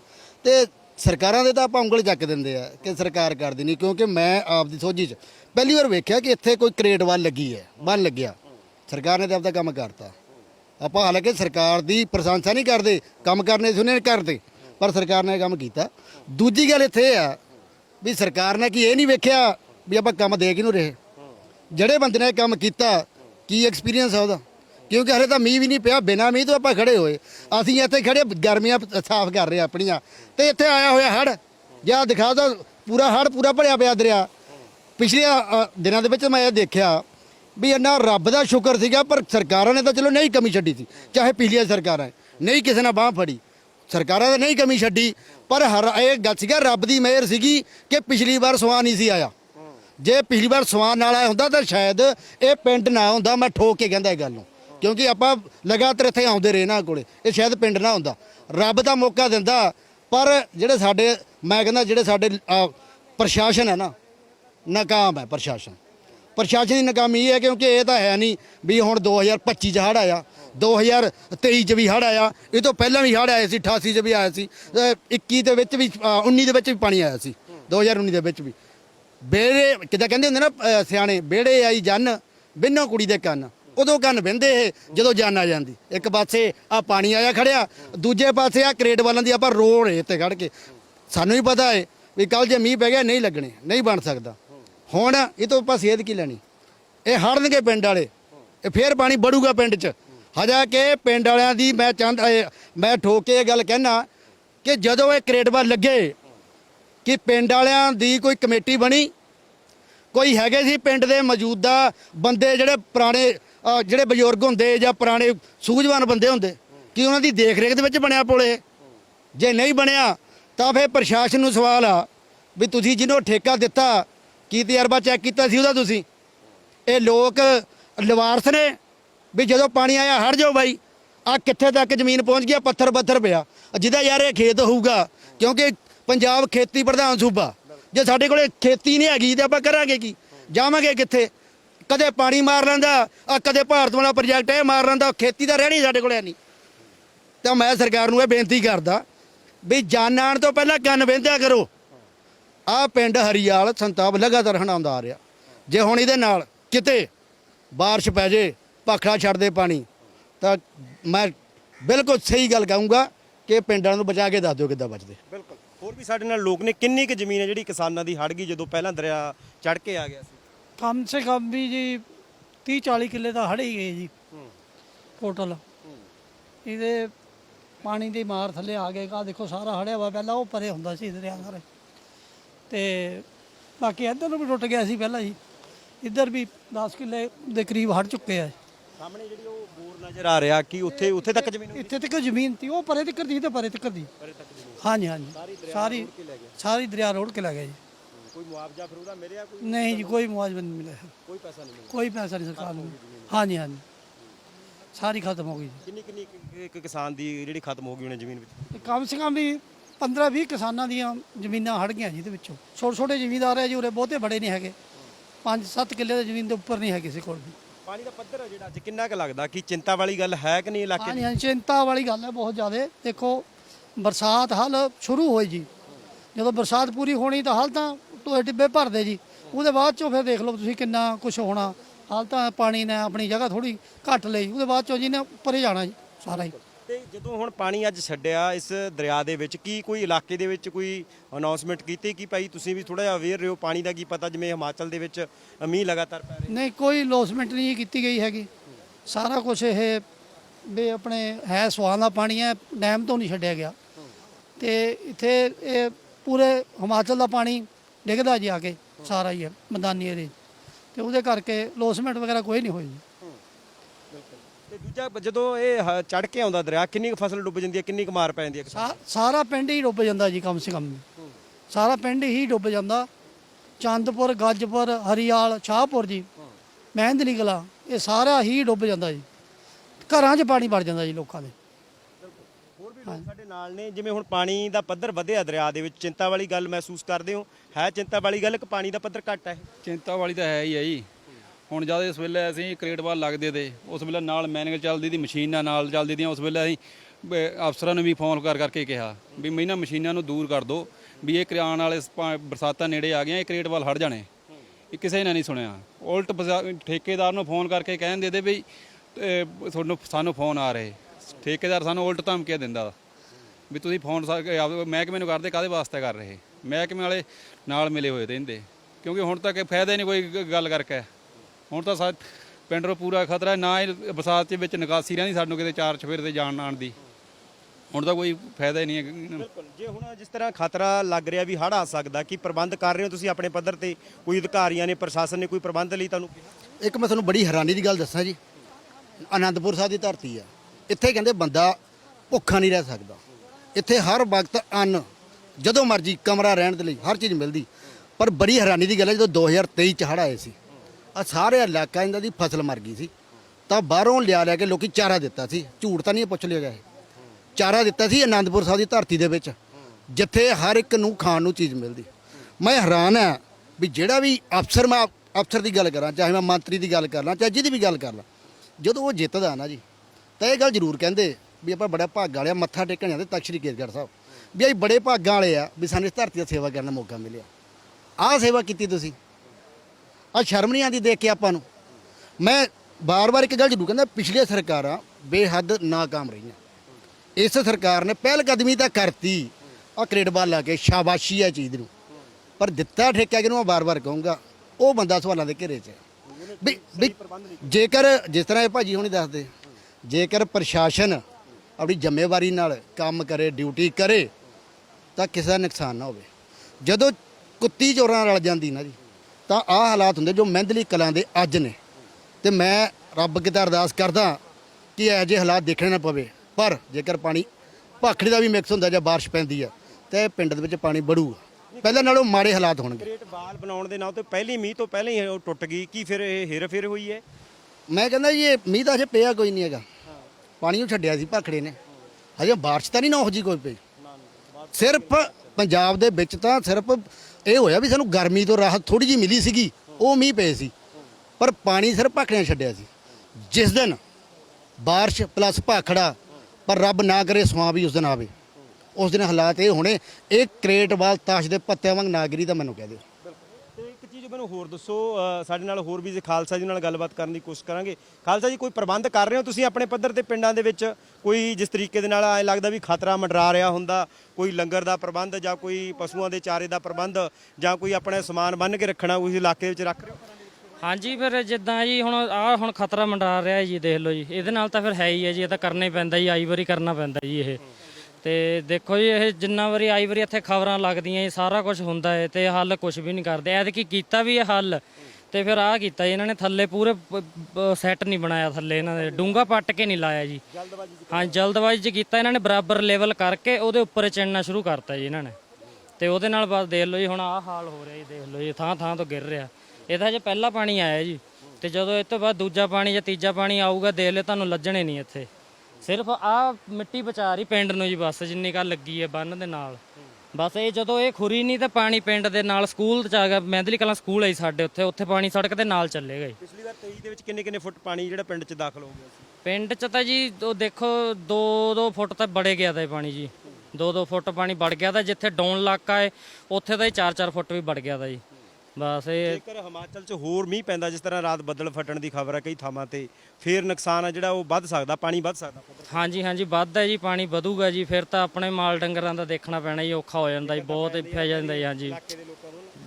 ਤੇ ਸਰਕਾਰਾਂ ਦੇ ਤਾਂ ਆਪਾਂ ਉਂਗਲ ਚੱਕ ਦਿੰਦੇ ਆ ਕਿ ਸਰਕਾਰ ਕਰਦੀ ਨਹੀਂ, ਕਿਉਂਕਿ ਮੈਂ ਆਪ ਦੀ ਸੋਝੀ 'ਚ ਪਹਿਲੀ ਵਾਰ ਵੇਖਿਆ ਕਿ ਇੱਥੇ ਕੋਈ ਕਰੇਟ ਵੱਲ ਲੱਗੀ ਹੈ ਬੰਨ ਲੱਗਿਆ। ਸਰਕਾਰ ਨੇ ਤਾਂ ਆਪਦਾ ਕੰਮ ਕਰਤਾ। ਆਪਾਂ ਹਾਲਾਂਕਿ ਸਰਕਾਰ ਦੀ ਪ੍ਰਸ਼ੰਸਾ ਨਹੀਂ ਕਰਦੇ, ਕੰਮ ਕਰਨੇ ਸੁਣੇ ਨਹੀਂ ਕਰਦੇ ਪਰ ਸਰਕਾਰ ਨੇ ਇਹ ਕੰਮ ਕੀਤਾ। ਦੂਜੀ ਗੱਲ ਇੱਥੇ ਇਹ ਆ ਵੀ ਸਰਕਾਰ ਨੇ ਕੀ ਇਹ ਨਹੀਂ ਵੇਖਿਆ ਵੀ ਆਪਾਂ ਕੰਮ ਦੇ ਕਿਹਨੂੰ ਰਹੇ। ਜਿਹੜੇ ਬੰਦੇ ਨੇ ਕੰਮ ਕੀਤਾ, ਕੀ ਐਕਸਪੀਰੀਅੰਸ ਆ ਉਹਦਾ? ਕਿਉਂਕਿ ਹਲੇ ਤਾਂ ਮੀਂਹ ਵੀ ਨਹੀਂ ਪਿਆ, ਬਿਨਾਂ ਮੀਂਹ ਤੋਂ ਆਪਾਂ ਖੜੇ ਹੋਏ। ਅਸੀਂ ਇੱਥੇ ਖੜੇ, ਗਰਮੀਆਂ ਸਾਫ਼ ਕਰ ਰਹੇ ਆਪਣੀਆਂ। ਤੇ ਇੱਥੇ ਆਇਆ ਹੋਇਆ ਹੜ ਜਾਂ ਦਿਖਾ ਦਾ ਪੂਰਾ ਹੜ ਪੂਰਾ ਭਰਿਆ ਪਿਆ ਦਰਿਆ। ਪਿਛਲੇ ਦਿਨਾਂ ਦੇ ਵਿੱਚ ਮੈਂ ਇਹ ਦੇਖਿਆ ਵੀ ਇੰਨਾ ਰੱਬ ਦਾ ਸ਼ੁਕਰ ਸੀਗਾ, ਪਰ ਸਰਕਾਰਾਂ ਨੇ ਤਾਂ ਚਲੋ ਨਹੀਂ ਕਮੀ ਛੱਡੀ ਸੀ, ਚਾਹੇ ਪਿਛਲੀਆਂ ਸਰਕਾਰਾਂ ਨਹੀਂ ਕਿਸੇ ਨਾਲ ਬਾਹ ਫੜੀ। ਸਰਕਾਰਾਂ ਨੇ ਨਹੀਂ ਕਮੀ ਛੱਡੀ, ਪਰ ਹਰ ਇਹ ਗੱਲ ਸੀਗਾ, ਰੱਬ ਦੀ ਮਿਹਰ ਸੀਗੀ ਕਿ ਪਿਛਲੀ ਵਾਰ ਸਵਾਨ ਨਹੀਂ ਸੀ ਆਇਆ। ਜੇ ਪਿਛਲੀ ਵਾਰ ਸਵਾਨ ਨਾਲ ਆਇਆ ਹੁੰਦਾ ਤਾਂ ਸ਼ਾਇਦ ਇਹ ਪਿੰਡ ਨਾ ਹੁੰਦਾ, ਮੈਂ ਠੋਕ ਕੇ ਕਹਿੰਦਾ ਇਹ ਗੱਲ ਨੂੰ। ਕਿਉਂਕਿ ਆਪਾਂ ਲਗਾਤਾਰ ਇੱਥੇ ਆਉਂਦੇ ਰਹੇ ਨਾ ਕੋਲੇ, ਇਹ ਸ਼ਾਇਦ ਪਿੰਡ ਨਾ ਹੁੰਦਾ। ਰੱਬ ਦਾ ਮੌਕਾ ਦਿੰਦਾ, ਪਰ ਜਿਹੜੇ ਸਾਡੇ, ਮੈਂ ਕਹਿੰਦਾ ਜਿਹੜੇ ਸਾਡੇ ਪ੍ਰਸ਼ਾਸਨ ਹੈ ਨਾ, ਨਾਕਾਮ ਹੈ ਪ੍ਰਸ਼ਾਸਨ। ਪ੍ਰਸ਼ਾਸਨ ਦੀ ਨਾਕਾਮੀ ਇਹ ਹੈ ਕਿਉਂਕਿ ਇਹ ਤਾਂ ਹੈ ਨਹੀਂ ਵੀ ਹੁਣ 2025 ਚ ਹੜ ਆਇਆ 2023 ਚ ਵੀ ਹੜ ਆਇਆ ਇਹ ਤੋਂ ਪਹਿਲਾਂ ਵੀ ਹੜ ਆਏ ਸੀ 88 ਚ ਵੀ ਆਇਆ ਸੀ ਅ, 21 ਦੇ ਵਿੱਚ ਵੀ ਅ, 19 ਦੇ ਵਿੱਚ ਵੀ ਪਾਣੀ ਆਇਆ ਸੀ 2019 ਦੇ ਵਿੱਚ ਵੀ। ਬੇੜੇ ਕਿਦਾਂ ਕਹਿੰਦੇ ਹੁੰਦੇ ਨਾ ਸਿਆਣੇ ਬੇੜੇ ਆਈ ਜੰਨ ਬਿੰਨੋ ਕੁੜੀ ਦੇ ਕੰਨ ਉਦੋਂ ਕੰਨ ਬਿੰਦੇ ਇਹ ਜਦੋਂ ਜਾਨ ਆ ਜਾਂਦੀ। ਇੱਕ ਪਾਸੇ ਆ ਪਾਣੀ ਆਇਆ ਖੜਿਆ ਦੂਜੇ ਪਾਸੇ ਆ ਕਰੇਟ ਵਾਲਾਂ ਦੀ ਆਪਾਂ ਰੋ ਰਹੇ ਤੇ ਖੜ ਕੇ। ਸਾਨੂੰ ਹੀ ਪਤਾ ਹੈ ਵੀ ਕੱਲ ਜੇ ਮੀਂਹ ਪੈ ਗਿਆ ਨਹੀਂ ਲੱਗਣੇ ਨਹੀਂ ਬਣ ਸਕਦਾ। ਹੁਣ ਇਹ ਤੋਂ ਆਪਾਂ ਸੇਧ ਕੀ ਲੈਣੀ? ਇਹ ਹੜਨਗੇ ਪਿੰਡ ਵਾਲੇ। ਇਹ ਫੇਰ ਪਾਣੀ ਬੜੂਗਾ ਪਿੰਡ 'ਚ। ਹਜਾ ਕਿ ਪਿੰਡ ਵਾਲਿਆਂ ਦੀ ਮੈਂ ਚੰਦ ਮੈਂ ਠੋਕ ਕੇ ਇਹ ਗੱਲ ਕਹਿਣਾ ਕਿ ਜਦੋਂ ਇਹ ਕਰੇਟ ਵੱਲ ਲੱਗੇ ਕਿ ਪਿੰਡ ਵਾਲਿਆਂ ਦੀ ਕੋਈ ਕਮੇਟੀ ਬਣੀ, ਕੋਈ ਹੈਗੇ ਸੀ ਪਿੰਡ ਦੇ ਮੌਜੂਦਾ ਬੰਦੇ ਜਿਹੜੇ ਪੁਰਾਣੇ ਜਿਹੜੇ ਬਜ਼ੁਰਗ ਹੁੰਦੇ ਜਾਂ ਪੁਰਾਣੇ ਸੂਝਵਾਨ ਬੰਦੇ ਹੁੰਦੇ, ਕਿ ਉਹਨਾਂ ਦੀ ਦੇਖ ਰੇਖ ਦੇ ਵਿੱਚ ਬਣਿਆ ਪੁਲ ਜੇ ਨਹੀਂ ਬਣਿਆ ਤਾਂ ਫਿਰ ਪ੍ਰਸ਼ਾਸਨ ਨੂੰ ਸਵਾਲ ਆ ਵੀ ਤੁਸੀਂ ਜਿਹਨੂੰ ਠੇਕਾ ਦਿੱਤਾ ਕੀ ਤਜਰਬਾ ਚੈੱਕ ਕੀਤਾ ਸੀ ਉਹਦਾ ਤੁਸੀਂ? ਇਹ ਲੋਕ ਲਵਾਰਸ ਨੇ ਵੀ ਜਦੋਂ ਪਾਣੀ ਆਇਆ, ਹਟ ਜਾਓ ਬਾਈ। ਆ ਕਿੱਥੇ ਤੱਕ ਜ਼ਮੀਨ ਪਹੁੰਚ ਗਿਆ ਪੱਥਰ ਪੱਥਰ ਪਿਆ। ਜਿਹਦਾ ਯਾਰ ਇਹ ਖੇਤ ਹੋਊਗਾ, ਕਿਉਂਕਿ ਪੰਜਾਬ ਖੇਤੀ ਪ੍ਰਧਾਨ ਸੂਬਾ। ਜੇ ਸਾਡੇ ਕੋਲੇ ਖੇਤੀ ਨਹੀਂ ਹੈਗੀ ਤੇ ਆਪਾਂ ਕਰਾਂਗੇ ਕੀ? ਜਾਵਾਂਗੇ ਕਿੱਥੇ? ਕਦੇ ਪਾਣੀ ਮਾਰ ਲੈਂਦਾ ਆ ਕਦੇ ਭਾਰਤ ਵਾਲਾ ਪ੍ਰੋਜੈਕਟ ਇਹ ਮਾਰ ਲੈਂਦਾ, ਖੇਤੀ ਤਾਂ ਰਹਿਣੀ ਸਾਡੇ ਕੋਲੇ ਨਹੀਂ। ਤਾਂ ਮੈਂ ਸਰਕਾਰ ਨੂੰ ਇਹ ਬੇਨਤੀ ਕਰਦਾ ਵੀ ਜਾਨ ਆਉਣ ਤੋਂ ਪਹਿਲਾਂ ਕੰਨ ਵਹਿੰਦਿਆ ਕਰੋ। ਆ ਪਿੰਡ ਹਰੀਆਲ ਸੰਤਾਪ ਲਗਾਤਾਰ ਹਣਾਉਂਦਾ ਆ ਰਿਹਾ। ਜੇ ਹੁਣ ਇਹਦੇ ਨਾਲ ਕਿਤੇ ਬਾਰਿਸ਼ ਪੈ ਜੇ ਭਾਖੜਾ ਛੱਡ ਦੇ ਪਾਣੀ ਤਾਂ ਮੈਂ ਬਿਲਕੁਲ ਸਹੀ ਗੱਲ ਕਹੂੰਗਾ ਕਿ ਪਿੰਡਾਂ ਨੂੰ ਬਚਾ ਕੇ ਦੱਸ ਦਿਓ ਕਿੱਦਾਂ ਬਚਦੇ। ਬਿਲਕੁਲ। ਹੋਰ ਵੀ ਸਾਡੇ ਨਾਲ ਲੋਕ ਨੇ ਕਿੰਨੀ ਕੁ ਜ਼ਮੀਨ ਹੈ ਜਿਹੜੀ ਕਿਸਾਨਾਂ ਦੀ ਹੜ ਗਈ ਜਦੋਂ ਪਹਿਲਾਂ ਦਰਿਆ ਚੜ ਕੇ ਆ ਗਿਆ ਸੀ? ਕਮ ਸੇ ਕਮ ਵੀ ਜੀ 30 40 ਕਿੱਲੇ ਤਾਂ ਹੜੇ ਹੀ ਗਏ ਜੀ। ਟੋਟਲ ਇਹਦੇ ਪਾਣੀ ਦੀ ਮਾਰ ਥੱਲੇ ਆ ਗਏ ਆ ਦੇਖੋ ਸਾਰਾ ਹੜਿਆ ਵਾ ਪਹਿਲਾਂ ਉਹ ਪਰੇ ਹੁੰਦਾ ਸੀ ਦਰਿਆ ਸਾਰੇ। ਤੇ ਬਾਕੀ ਇੱਧਰ ਨੂੰ ਵੀ ਟੁੱਟ ਗਿਆ ਸੀ ਪਹਿਲਾਂ ਜੀ ਇੱਧਰ ਵੀ 10 ਕਿੱਲੇ ਦੇ ਕਰੀਬ ਹੜ ਚੁੱਕੇ ਆ। ਸਾਹਮਣੇ ਜਿਹੜੀ ਉਹ ਬੋਰ ਨਜ਼ਰ ਆ ਰਿਹਾ ਕਿ ਉੱਥੇ ਉੱਥੇ ਤੱਕ ਜ਼ਮੀਨ ਇੱਥੇ ਤੱਕ ਜ਼ਮੀਨ ਤੀ ਉਹ ਪਰੇ ਤੱਕ ਦੀ ਤੇ ਪਰੇ ਤੱਕ ਦੀ। ਹਾਂਜੀ ਹਾਂਜੀ। ਸਾਰੀ ਸਾਰੀ ਦਰਿਆ ਰੋੜ ਕੇ ਲੈ ਗਿਆ ਜੀ। ਕੋਈ ਮੁਆਵਜ਼ਾ ਫਿਰ ਉਹਦਾ ਮਿਲਿਆ ਕੋਈ? ਨਹੀਂ ਜੀ ਕੋਈ ਮੁਆਵਜ਼ਾ ਨਹੀਂ ਮਿਲਿਆ। ਕੋਈ ਪੈਸਾ ਨਹੀਂ ਮਿਲਿਆ? ਕੋਈ ਪੈਸਾ ਨਹੀਂ ਸਰਕਾਰ ਨੂੰ। ਹਾਂਜੀ ਹਾਂਜੀ। ਸਾਰੀ ਖਤਮ ਹੋ ਗਈ ਜੀ। ਕਿੰਨੀ ਕਿੰਨੀ ਇੱਕ ਕਿਸਾਨ ਦੀ ਜਿਹੜੀ ਖਤਮ ਹੋ ਗਈ ਉਹਨੇ ਜ਼ਮੀਨ ਵਿੱਚ? ਕਮ ਸੇ ਕਮ ਵੀ 15 20 ਕਿਸਾਨਾਂ ਦੀਆਂ ਜ਼ਮੀਨਾਂ ਹੜ ਗਈਆਂ ਜੀ ਇਹਦੇ ਵਿੱਚੋਂ। ਛੋਟੇ ਛੋਟੇ ਜ਼ਿਮੀਂਦਾਰ ਹੈ ਜੀ ਉਰੇ ਬਹੁਤੇ ਬੜੇ ਨਹੀਂ ਹੈਗੇ। 5-7 ਕਿੱਲੇ ਦੀ ਜ਼ਮੀਨ ਦੇ ਉੱਪਰ ਨਹੀਂ ਹੈ ਕਿਸੇ ਕੋਲ ਵੀ। ਪਾਣੀ ਦਾ ਪੱਧਰ ਹੈ ਜਿਹੜਾ ਅੱਜ ਕਿੰਨਾ ਕੁ ਲੱਗਦਾ? ਕਿ ਚਿੰਤਾ ਵਾਲੀ ਗੱਲ ਹੈ ਕਿ ਨਹੀਂ ਇਲਾਕੇ ਹਾਂਜੀ ਹਾਂਜੀ ਚਿੰਤਾ ਵਾਲੀ ਗੱਲ ਹੈ ਬਹੁਤ ਜ਼ਿਆਦਾ। ਦੇਖੋ ਬਰਸਾਤ ਹਲ ਸ਼ੁਰੂ ਹੋਈ ਜੀ। ਜਦੋਂ ਬਰਸਾਤ ਪੂਰੀ ਹੋਣੀ ਤਾਂ ਹਲ ਤਾਂ ਟੋਏ ਟਿੱਬੇ ਭਰਦੇ ਜੀ। ਉਹਦੇ ਬਾਅਦ ਚੋਂ ਫਿਰ ਦੇਖ ਲਓ ਤੁਸੀਂ ਕਿੰਨਾ ਕੁਝ ਹੋਣਾ। ਹਾਲ ਤਾਂ ਪਾਣੀ ਨੇ ਆਪਣੀ ਜਗ੍ਹਾ ਥੋੜੀ ਘੱਟ ਲਈ। ਉਹਦੇ ਬਾਅਦ ਚੋਂ ਜੀ ਨੇ ਉੱਪਰ ਹੀ ਜਾਣਾ ਜੀ ਸਾਰਾ ਹੀ। ਤੇ ਜਦੋਂ ਹੁਣ ਪਾਣੀ ਅੱਜ ਛੱਡਿਆ ਇਸ ਦਰਿਆ ਦੇ ਵਿੱਚ, ਕੀ ਕੋਈ ਇਲਾਕੇ ਦੇ ਵਿੱਚ ਕੋਈ ਅਨਾਉਂਸਮੈਂਟ ਕੀਤੀ ਕਿ ਭਾਈ ਤੁਸੀਂ ਵੀ ਥੋੜਾ ਜਿਹਾ ਅਵੇਅਰ ਰਹੋ ਪਾਣੀ ਦਾ ਕੀ ਪਤਾ, ਜਿਵੇਂ ਹਿਮਾਚਲ ਦੇ ਵਿੱਚ ਮੀਂਹ ਲਗਾਤਾਰ ਪੈ ਰਿਹਾ? ਨਹੀਂ, ਕੋਈ ਲੋਸਮੈਂਟ ਨਹੀਂ ਕੀਤੀ ਗਈ ਹੈਗੀ। ਸਾਰਾ ਕੁਝ ਇਹ ਵੀ ਆਪਣੇ ਹੈ ਸਵਾਨ ਦਾ ਪਾਣੀ ਹੈ, ਡੈਮ ਤੋਂ ਨਹੀਂ ਛੱਡਿਆ ਗਿਆ। ਤੇ ਇੱਥੇ ਇਹ ਪੂਰੇ ਹਿਮਾਚਲ ਦਾ ਪਾਣੀ ਡਿੱਗਦਾ ਜੀ ਆ ਕੇ, ਸਾਰਾ ਹੀ ਹੈ, ਮੈਦਾਨੀ ਏਰੀਏ 'ਚ। ਤੇ ਉਹਦੇ ਕਰਕੇ ਲੋਸਮੈਂਟ ਵਗੈਰਾ ਕੋਈ ਨਹੀਂ ਹੋਈ। ਜੀ ਤੇ ਦੂਜਾ ਜਦੋਂ ਇਹ ਚੜ ਕੇ ਆਉਂਦਾ ਦਰਿਆ ਕਿੰਨੀ ਕੁ ਫਸਲ ਡੁੱਬ ਜਾਂਦੀ ਹੈ ਕਿੰਨੀ ਕੁ ਮਾਰ ਪੈ ਜਾਂਦੀ ਹੈ ਕਿਸਾਨ ਸਾ- ਸਾਰਾ ਪਿੰਡ ਹੀ ਡੁੱਬ ਜਾਂਦਾ ਜੀ ਕਮ ਸੇ ਕਮ। ਸਾਰਾ ਪਿੰਡ ਹੀ ਡੁੱਬ ਜਾਂਦਾ। ਚੰਦਪੁਰ ਗੱਜਪੁਰ ਹਰੀਆਲ ਸ਼ਾਹਪੁਰ ਜੀ ਮਹਿੰਦਲੀ ਕਲਾ ਇਹ ਸਾਰਾ ਹੀ ਡੁੱਬ ਜਾਂਦਾ ਜੀ। ਘਰਾਂ 'ਚ ਪਾਣੀ ਵੜ ਜਾਂਦਾ ਜੀ ਲੋਕਾਂ ਦੇ। ਹੋਰ ਵੀ ਲੋਕ ਸਾਡੇ ਨਾਲ ਨੇ ਜਿਵੇਂ ਹੁਣ ਪਾਣੀ ਦਾ ਪੱਧਰ ਵਧਿਆ ਦਰਿਆ ਦੇ ਵਿੱਚ ਚਿੰਤਾ ਵਾਲੀ ਗੱਲ ਮਹਿਸੂਸ ਕਰਦੇ ਹੋ? ਹੈ ਚਿੰਤਾ ਵਾਲੀ ਗੱਲ ਕਿ ਪਾਣੀ ਦਾ ਪੱਧਰ ਘੱਟ ਹੈ? ਚਿੰਤਾ ਵਾਲੀ ਤਾਂ ਹੈ ਹੀ ਹੈ ਜੀ। ਹੁਣ ਜਦ ਇਸ ਵੇਲੇ ਅਸੀਂ ਕ੍ਰਿਕਟਬਾਲ ਲੱਗਦੇ ਤੇ ਉਸ ਵੇਲੇ ਨਾਲ ਮੈਨਿੰਗ ਚੱਲਦੀ ਦੀ ਮਸ਼ੀਨਾਂ ਨਾਲ ਚੱਲਦੀ ਦੀਆਂ, ਉਸ ਵੇਲੇ ਅਸੀਂ, ਬ- ਅਫਸਰਾਂ ਨੂੰ ਵੀ ਫੋਨ ਕਰ ਕਰਕੇ ਕਿਹਾ ਵੀ ਮੈਂ ਇਹਨਾਂ ਮਸ਼ੀਨਾਂ ਨੂੰ ਦੂਰ ਕਰ ਦਿਓ ਵੀ ਇਹ ਕਿਰਾਣ ਵਾਲੇ ਸ- ਪਾ- ਬਰਸਾਤਾਂ ਨੇੜੇ ਆ ਗਈਆਂ, ਇਹ ਕ੍ਰਿਕਟਬਾਲ ਹਟ ਜਾਣੇ। ਇਹ ਕਿਸੇ ਨੇ ਨਹੀਂ ਸੁਣਿਆ। ਉਲਟ ਬਜ਼ਾ- ਠੇਕੇਦਾਰ ਨੂੰ ਫੋਨ ਕਰਕੇ ਕਹਿੰਦੇ ਦੇ ਵੀ ਇਹ ਤੁਹਾਨੂੰ, ਸਾਨੂੰ ਫੋਨ ਆ ਰਹੇ। ਠੇਕੇਦਾਰ ਸਾਨੂੰ ਉਲਟ ਧਮਕੀਆਂ ਦਿੰਦਾ ਵੀ ਤੁਸੀਂ ਫੋਨ ਸਾ- ਆਪ- ਮਹਿਕਮੇ ਨੂੰ ਕਰਦੇ ਕਾਦੇ ਵਾਸਤੇ ਕਰ ਰਹੇ? ਮਹਿਕਮੇ ਵਾਲੇ ਨਾਲ ਮਿਲੇ ਹੋਏ ਰਹਿੰਦੇ। ਕਿਉਂਕਿ ਹੁਣ ਤੱਕ ਫਾਇਦਾ ਹੀ ਨਹੀਂ ਕੋਈ ਗ- ਗੱਲ ਕਰਕੇ। ਹੁਣ ਤਾਂ ਸਾ ਪਿੰਡ ਨੂੰ ਪੂਰਾ ਖਤਰਾ ਹੈ ਨਾ ਹੀ ਬਰਸਾਤ ਦੇ ਵਿੱਚ ਨਿਕਾਸੀ ਰਹਿੰਦੀ ਸਾਨੂੰ ਕਿਤੇ ਚਾਰ ਚਫੇਰ ਤੇ ਜਾਣ ਆਉਣ ਦੀ। ਹੁਣ ਤਾਂ ਕੋਈ ਫਾਇਦਾ ਹੀ ਨਹੀਂ ਹੈ। ਬਿਲਕੁਲ। ਜੇ ਹੁਣ ਜਿਸ ਤਰ੍ਹਾਂ ਖਤਰਾ ਲੱਗ ਰਿਹਾ ਵੀ ਹੜ ਆ ਸਕਦਾ ਕੀ ਪ੍ਰਬੰਧ ਕਰ ਰਹੇ ਹੋ ਤੁਸੀਂ ਆਪਣੇ ਪੱਧਰ ਤੇ? ਕੋਈ ਅਧਿਕਾਰੀਆਂ ਨੇ ਪ੍ਰਸ਼ਾਸਨ ਨੇ ਕੋਈ ਪ੍ਰਬੰਧ ਲਈ ਤੁਹਾਨੂੰ ਇੱਕ ਮੈਂ ਤੁਹਾਨੂੰ ਬੜੀ ਹੈਰਾਨੀ ਦੀ ਗੱਲ ਦੱਸਾਂ ਜੀ। ਆਨੰਦਪੁਰ ਸਾਹਿਬ ਦੀ ਧਰਤੀ ਆ। ਇੱਥੇ ਕਹਿੰਦੇ ਬੰਦਾ ਭੁੱਖਾ ਨਹੀਂ ਰਹਿ ਸਕਦਾ। ਇੱਥੇ ਹਰ ਵਕਤ ਅੰਨ ਜਦੋਂ ਮਰਜ਼ੀ ਕਮਰਾ ਰਹਿਣ ਦੇ ਲਈ ਹਰ ਚੀਜ਼ ਮਿਲਦੀ। ਪਰ ਬੜੀ ਹੈਰਾਨੀ ਦੀ ਗੱਲ ਹੈ ਜਦੋਂ 2023 ਚ ਹੜ੍ਹ ਆਏ ਸੀ। ਆ ਸਾਰੇ ਇਲਾਕਾ ਇਹਨਾਂ ਦੀ ਫਸਲ ਮਰ ਗਈ ਸੀ। ਤਾਂ ਬਾਹਰੋਂ ਲਿਆ ਲਿਆ ਕੇ ਲੋਕੀ ਚਾਰਾ ਦਿੱਤਾ ਸੀ। ਝੂਠ ਤਾਂ ਨਹੀਂ ਪੁੱਛ ਲਿਆ ਜਾਏ ਚਾਰਾ ਦਿੱਤਾ ਸੀ ਆਨੰਦਪੁਰ ਸਾਹਿਬ ਦੀ ਧਰਤੀ ਦੇ ਵਿੱਚ, ਜਿੱਥੇ ਹਰ ਇੱਕ ਨੂੰ ਖਾਣ ਨੂੰ ਚੀਜ਼ ਮਿਲਦੀ। ਮੈਂ ਹੈਰਾਨ ਆ ਵੀ ਜਿਹੜਾ ਵੀ ਅਫਸਰ ਮੈਂ ਅਫਸਰ ਦੀ ਗੱਲ ਕਰਾਂ, ਚਾਹੇ ਮੈਂ ਮੰਤਰੀ ਦੀ ਗੱਲ ਕਰ ਲਾਂ ਚਾਹੇ ਜਿਹਦੀ ਵੀ ਗੱਲ ਕਰ ਲਾਂ, ਜਦੋਂ ਉਹ ਜਿੱਤਦਾ ਨਾ ਜੀ, ਤਾਂ ਇਹ ਗੱਲ ਜ਼ਰੂਰ ਕਹਿੰਦੇ ਵੀ ਆਪਾਂ ਬੜਾ ਭਾਗਾਂ ਵਾਲੇ ਆ ਮੱਥਾ ਟੇਕਣ ਜਾਂਦੇ ਤਖਤ ਸ੍ਰੀ ਕੇਸਗੜ੍ਹ ਸਾਹਿਬ, ਵੀ ਅਸੀਂ ਬੜੇ ਭਾਗਾਂ ਵਾਲੇ ਆ ਵੀ ਸਾਨੂੰ ਇਸ ਧਰਤੀ ਦਾ ਸੇਵਾ ਕਰਨ ਦਾ ਮੌਕਾ ਮਿਲਿਆ। ਆਹ ਸੇਵਾ ਕੀਤੀ ਤੁਸੀਂ। ਆ ਸ਼ਰਮ ਨਹੀਂ ਆਉਂਦੀ ਦੇਖ ਕੇ ਆਪਾਂ ਨੂੰ। ਮੈਂ ਬਾਰ-ਬਾਰ ਇੱਕ ਗੱਲ ਜ਼ਰੂਰ ਕਹਿੰਦਾ ਪਿਛਲੇ ਸਰਕਾਰਾਂ ਬੇਹੱਦ ਨਾਕਾਮ ਰਹੀਆਂ। ਇਸ ਸਰਕਾਰ ਨੇ ਪਹਿਲ ਕਦਮੀ ਤਾਂ ਕਰਤੀ। ਆ ਕ੍ਰੇਡਬਾਲ ਲਾ ਕੇ ਸ਼ਾਬਾਸ਼ੀ ਹੈ ਚੀਜ਼ ਨੂੰ। ਪਰ ਦਿੱਤਾ ਠੇਕਾ ਕਿਹਨੂੰ, ਮੈਂ ਬਾਰ-ਬਾਰ ਕਹੂੰਗਾ, ਉਹ ਬੰਦਾ ਸਵਾਲਾਂ ਦੇ ਘੇਰੇ 'ਚ ਵੀ ਵੀ ਜੇਕਰ ਜਿਸ ਤਰ੍ਹਾਂ ਇਹ ਭਾਜੀ ਹੁਣੀ ਦੱਸਦੇ, ਜੇਕਰ ਪ੍ਰਸ਼ਾਸਨ ਆਪਣੀ ਜ਼ਿੰਮੇਵਾਰੀ ਨਾਲ ਕੰਮ ਕਰੇ, ਡਿਊਟੀ ਕਰੇ, ਤਾਂ ਕਿਸੇ ਦਾ ਨੁਕਸਾਨ ਨਾ ਹੋਵੇ। ਜਦੋਂ ਕੁੱਤੀ ਚੋਰਾਂ ਨਾਲ ਰਲ ਜਾਂਦੀ ਨਾ ਜੀ ਤਾਂ ਆਹ ਹਾਲਾਤ ਹੁੰਦੇ ਜੋ ਮਹਿੰਦਲੀ ਕਲਾਂ ਦੇ ਅੱਜ ਨੇ। ਤੇ ਮੈਂ ਰੱਬ ਕਿਤੇ ਅਰਦਾਸ ਕਰਦਾ ਕਿ ਇਹੋ ਜਿਹੇ ਹਾਲਾਤ ਦੇਖਣੇ ਨਾ ਪਵੇ। ਪਰ ਜੇਕਰ ਪਾਣੀ ਭਾਖੜੀ ਦਾ ਵੀ ਮਿਕਸ ਹੁੰਦਾ ਜਾਂ ਬਾਰਿਸ਼ ਪੈਂਦੀ ਆ ਤੇ ਪਿੰਡ ਦੇ ਵਿੱਚ ਪਾਣੀ ਬੜੂਗਾ। ਪਹਿਲਾਂ ਨਾਲੋਂ ਮਾੜੇ ਹਾਲਾਤ ਹੋਣਗੇ। ਗ੍ਰੇਟ ਵਾਲ ਬਣਾਉਣ ਦੇ ਨਾਂ ਤੇ ਪਹਿਲੀ ਮੀਂਹ ਤੋਂ ਪਹਿਲਾਂ ਹੀ ਉਹ ਟੁੱਟ ਗਈ। ਕੀ ਫਿਰ ਇਹ ਹੇਰ ਫੇਰ ਹੋਈ ਹੈ? ਮੈਂ ਕਹਿੰਦਾ ਜੀ ਇਹ ਮੀਂਹ ਤਾਂ ਅਜੇ ਪਿਆ ਕੋਈ ਨਹੀਂ ਹੈਗਾ। ਪਾਣੀ ਉਹ ਛੱਡਿਆ ਸੀ ਭਾਖੜੇ ਨੇ। ਹਜੇ ਬਾਰਿਸ਼ ਤਾਂ ਨਹੀਂ ਨਾ ਹੋ ਜੀ ਕੋਈ ਪਈ। ਸਿਰਫ ਪੰਜਾਬ ਦੇ ਵਿੱਚ ਤਾਂ ਸਿਰਫ ਇਹ ਹੋਇਆ ਵੀ ਸਾਨੂੰ ਗਰਮੀ ਤੋਂ ਰਾਹਤ ਥੋੜੀ ਜੀ ਮਿਲੀ ਸੀਗੀ, ਉਹ ਮੀਂਹ ਪਏ ਸੀ। ਪਰ ਪਾਣੀ ਸਿਰਫ ਭਾਖੜਿਆਂ ਛੱਡਿਆ ਸੀ। ਜਿਸ ਦਿਨ ਬਾਰਿਸ਼ ਪਲੱਸ ਭਾਖੜਾ, ਪਰ ਰੱਬ ਨਾ ਕਰੇ ਸਵਾਂ ਵੀ ਉਸ ਦਿਨ ਆਵੇ। ਉਸ ਦਿਨ ਹਾਲਾਤ ਇਹ ਹੋਣੇ ਇਹ ਕਰੇਟ ਵਾਲ ਤਾਸ਼ ਦੇ ਪੱਤਿਆਂ ਵਾਂਗ ਨਾਗਰੀ ਦਾ ਮੈਨੂੰ ਕਹਿ ਦਿਓ। ਮੈਨੂੰ ਹੋਰ ਦੱਸੋ ਸਾਡੇ ਨਾਲ ਹੋਰ ਵੀ ਜੇ ਖਾਲਸਾ ਜੀ ਨਾਲ ਗੱਲਬਾਤ ਕਰਨ ਦੀ ਕੋਸ਼ਿਸ਼ ਕਰਾਂਗੇ। ਖਾਲਸਾ ਜੀ, ਕੋਈ ਪ੍ਰਬੰਧ ਕਰ ਰਹੇ ਹੋ ਤੁਸੀਂ ਆਪਣੇ ਪੱਧਰ ਤੇ ਪਿੰਡਾਂ ਦੇ ਵਿੱਚ? ਕੋਈ ਜਿਸ ਤਰੀਕੇ ਦੇ ਨਾਲ ਐ ਲੱਗਦਾ ਵੀ ਖਤਰਾ ਮੰਡਰਾ ਰਿਹਾ ਹੁੰਦਾ, ਕੋਈ ਲੰਗਰ ਦਾ ਪ੍ਰਬੰਧ ਜਾਂ ਕੋਈ ਪਸ਼ੂਆਂ ਦੇ ਚਾਰੇ ਦਾ ਪ੍ਰਬੰਧ ਜਾਂ ਕੋਈ ਆਪਣਾ ਸਮਾਨ ਬੰਨ ਕੇ ਰੱਖਣਾ, ਉਸ ਇਲਾਕੇ ਵਿੱਚ ਰੱਖ ਰਹੇ ਹੋ? ਹਾਂਜੀ, ਫਿਰ ਜਿੱਦਾਂ ਜੀ ਹੁਣ, ਆਹ ਹੁਣ ਖਤਰਾ ਮੰਡਰਾ ਰਿਹਾ ਜੀ, ਦੇਖ ਲਓ ਜੀ। ਇਹਦੇ ਨਾਲ ਤਾਂ ਫਿਰ ਹੈ ਹੀ ਹੈ ਜੀ, ਇਹ ਤਾਂ ਕਰਨਾ ਹੀ ਪੈਂਦਾ ਜੀ, ਆਈ ਵਾਰੀ ਕਰਨਾ ਪੈਂਦਾ ਜੀ ਇਹ। ਤੇ ਦੇਖੋ ਜੀ ਇਹ ਜਿੰਨਾ ਵਾਰੀ ਆਈ ਵਾਰੀ ਇੱਥੇ ਖਬਰਾਂ ਲੱਗਦੀਆਂ ਜੀ ਸਾਰਾ ਕੁਝ ਹੁੰਦਾ ਹੈ ਤੇ ਹੱਲ ਕੁਝ ਵੀ ਨਹੀਂ ਕਰਦੇ। ਐਤਕੀ ਕੀਤਾ ਵੀ ਇਹ ਹੱਲ ਤੇ ਫਿਰ ਆਹ ਕੀਤਾ ਜੀ ਇਹਨਾਂ ਨੇ ਥੱਲੇ ਪੂਰੇ ਸੈੱਟ ਨਹੀਂ ਬਣਾਇਆ ਥੱਲੇ ਇਹਨਾਂ ਦੇ ਡੂੰਗਾ ਪੱਟ ਕੇ ਨਹੀਂ ਲਾਇਆ ਜੀ। ਹਾਂ ਜਲਦਬਾਜ਼ੀ ਚ ਕੀਤਾ ਇਹਨਾਂ ਨੇ ਬਰਾਬਰ ਲੈਵਲ ਕਰਕੇ ਉਹਦੇ ਉੱਪਰ ਚਿਣਨਾ ਸ਼ੁਰੂ ਕਰਤਾ ਜੀ ਇਹਨਾਂ ਨੇ। ਤੇ ਉਹਦੇ ਨਾਲ ਬਸ ਦੇਖ ਲਓ ਜੀ ਹੁਣ ਆਹ ਹਾਲ ਹੋ ਰਿਹਾ ਜੀ ਦੇਖ ਲਓ ਜੀ ਥਾਂ ਥਾਂ ਤੋਂ ਗਿਰ ਰਿਹਾ। ਇਹਦਾ ਜੇ ਪਹਿਲਾ ਪਾਣੀ ਆਇਆ ਜੀ ਤੇ ਜਦੋਂ ਇਹ ਤੋਂ ਬਾਅਦ ਦੂਜਾ ਪਾਣੀ ਜਾਂ ਤੀਜਾ ਪਾਣੀ ਆਊਗਾ ਦੇਖ ਲਿਓ ਤੁਹਾਨੂੰ ਲੱਜਣੇ ਨਹੀਂ ਇੱਥੇ। ਸਿਰਫ ਆ ਮਿੱਟੀ ਬਚਾ ਰਹੀ ਪਿੰਡ ਨੂੰ ਜੀ ਬਸ ਜਿੰਨੀ ਕੱਲ ਲੱਗੀ ਹੈ ਬੰਨ ਦੇ ਨਾਲ। ਬਸ ਇਹ ਜਦੋਂ ਇਹ ਖੁਰੀ ਨਹੀਂ ਤਾਂ ਪਾਣੀ ਪਿੰਡ ਦੇ ਨਾਲ ਸਕੂਲ ਚ ਆ ਗਿਆ ਮੈਂਦਲੀ ਕਲਾਂ ਸਕੂਲ ਹੈ ਜੀ ਸਾਡੇ ਉੱਥੇ ਉੱਥੇ ਪਾਣੀ ਸੜਕ ਦੇ ਨਾਲ ਚੱਲੇਗਾ ਜੀ ਪਿਛਲੀ ਵਾਰ 23 ਦੇ ਵਿੱਚ ਕਿੰਨੇ ਕਿੰਨੇ ਫੁੱਟ ਪਾਣੀ ਜਿਹੜਾ ਪਿੰਡ 'ਚ ਦਾਖਲ ਹੋ ਗਿਆ ਸੀ? ਪਿੰਡ ਚ ਤਾਂ ਜੀ ਉਹ ਦੇਖੋ 2-2 ਫੁੱਟ ਤਾਂ ਬੜੇ ਗਿਆ ਤਾਂ ਇਹ ਪਾਣੀ ਜੀ। 2-2 ਫੁੱਟ ਪਾਣੀ ਵੜ ਗਿਆ ਤਾਂ ਜਿੱਥੇ ਡੌਨ ਇਲਾਕਾ ਹੈ ਉੱਥੇ ਤਾਂ ਹੀ 4-4 ਫੁੱਟ ਵੀ ਵੜ ਗਿਆ ਤਾਂ ਜੀ। ਬਸ ਇਹ ਜੇਕਰ ਹਿਮਾਚਲ 'ਚ ਹੋਰ ਮੀਂਹ ਪੈਂਦਾ ਜਿਸ ਤਰ੍ਹਾਂ ਰਾਤ ਬੱਦਲ ਫਟਣ ਦੀ ਖਬਰ ਹੈ ਕਈ ਥਾਵਾਂ ਤੇ ਫੇਰ ਨੁਕਸਾਨ ਆ ਜਿਹੜਾ ਉਹ ਵੱਧ ਸਕਦਾ ਪਾਣੀ ਵੱਧ ਸਕਦਾ। ਹਾਂਜੀ ਹਾਂਜੀ ਵੱਧਦਾ ਜੀ ਪਾਣੀ ਵਧੂਗਾ ਜੀ ਫਿਰ ਤਾਂ ਆਪਣੇ ਮਾਲ ਡੰਗਰਾਂ ਦਾ ਦੇਖਣਾ ਪੈਣਾ ਜੀ ਔਖਾ ਹੋ ਜਾਂਦਾ ਜੀ ਬਹੁਤ ਪੈ ਜਾਂਦਾ ਜੀ ਹਾਂਜੀ।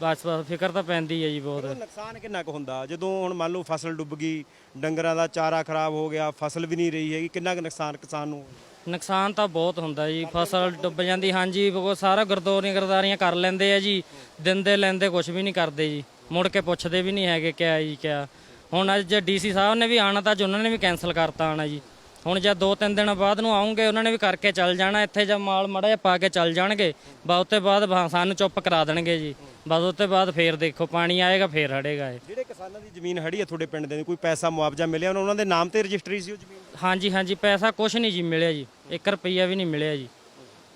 ਬਸ ਬਸ ਫਿਕਰ ਤਾਂ ਪੈਂਦੀ ਹੈ ਜੀ ਬਹੁਤ। ਨੁਕਸਾਨ ਕਿੰਨਾ ਕੁ ਹੁੰਦਾ? ਜਦੋਂ ਹੁਣ ਮੰਨ ਲਓ ਫਸਲ ਡੁੱਬ ਗਈ ਡੰਗਰਾਂ ਦਾ ਚਾਰਾ ਖਰਾਬ ਹੋ ਗਿਆ ਫਸਲ ਵੀ ਨਹੀਂ ਰਹੀ ਹੈਗੀ ਕਿੰਨਾ ਕੁ ਨੁਕਸਾਨ ਕਿਸਾਨ ਨੂੰ? ਨੁਕਸਾਨ ਤਾਂ ਬਹੁਤ ਹੁੰਦਾ ਜੀ, ਫਸਲ ਡੁੱਬ ਜਾਂਦੀ, ਹਾਂਜੀ, ਉਹ ਸਾਰਾ ਗਰਦੋਰੀਆਂ ਗਰਦਾਰੀਆਂ ਕਰ ਲੈਂਦੇ ਆ ਜੀ ਦਿੰਦੇ ਲੈਂਦੇ ਕੁਝ ਵੀ ਨਹੀਂ ਕਰਦੇ ਜੀ, ਮੁੜ ਕੇ ਪੁੱਛਦੇ ਵੀ ਨਹੀਂ ਹੈਗੇ ਕਿਆ ਜੀ ਕਿਆ। ਹੁਣ ਅੱਜ ਡੀਸੀ ਸਾਹਿਬ ਨੇ ਵੀ ਆਣਾ ਤਾਂ ਅੱਜ ਉਹਨਾਂ ਨੇ ਵੀ ਕੈਨਸਲ ਕਰਤਾ ਆਣਾ ਜੀ। ਹੁਣ ਜਦ ਦੋ ਤਿੰਨ ਦਿਨ ਬਾਅਦ ਨੂੰ ਆਉਂਗੇ ਉਹਨਾਂ ਨੇ ਵੀ ਕਰਕੇ ਚੱਲ ਜਾਣਾ। ਇੱਥੇ ਜਦ ਮਾਲ ਮੜਾ ਜਿਹਾ ਪਾ ਕੇ ਚੱਲ ਜਾਣਗੇ ਬਾ ਉੱਤੇ ਬਾਅਦ ਬਾ- ਸਾਨੂੰ ਚੁੱਪ ਕਰਾ ਦੇਣਗੇ ਜੀ। ਬਸ ਉੱਤੇ ਬਾਅਦ ਫੇਰ ਦੇਖੋ ਪਾਣੀ ਆਏਗਾ ਫੇਰ ਹੜੇਗਾ ਇਹ। ਜਿਹੜੇ ਕਿਸਾਨਾਂ ਦੀ ਜ਼ਮੀਨ ਹੜੀ ਹੈ ਤੁਹਾਡੇ ਪਿੰਡ ਦੇ ਕੋਈ ਪੈਸਾ ਮੁਆਵਜ਼ਾ ਮਿਲਿਆ? ਉਹਨਾਂ ਦੇ ਨਾਮ ਤੇ ਰਜਿਸਟਰੀ ਸੀ ਉਹ ਜ਼ਮੀਨ? ਹਾਂਜੀ ਹਾਂਜੀ ਪੈਸਾ ਕੁਛ ਨਹੀਂ ਜੀ ਮਿਲਿਆ ਜੀ। 1 ਰੁਪਈਆ ਵੀ ਨਹੀਂ ਮਿਲਿਆ ਜੀ।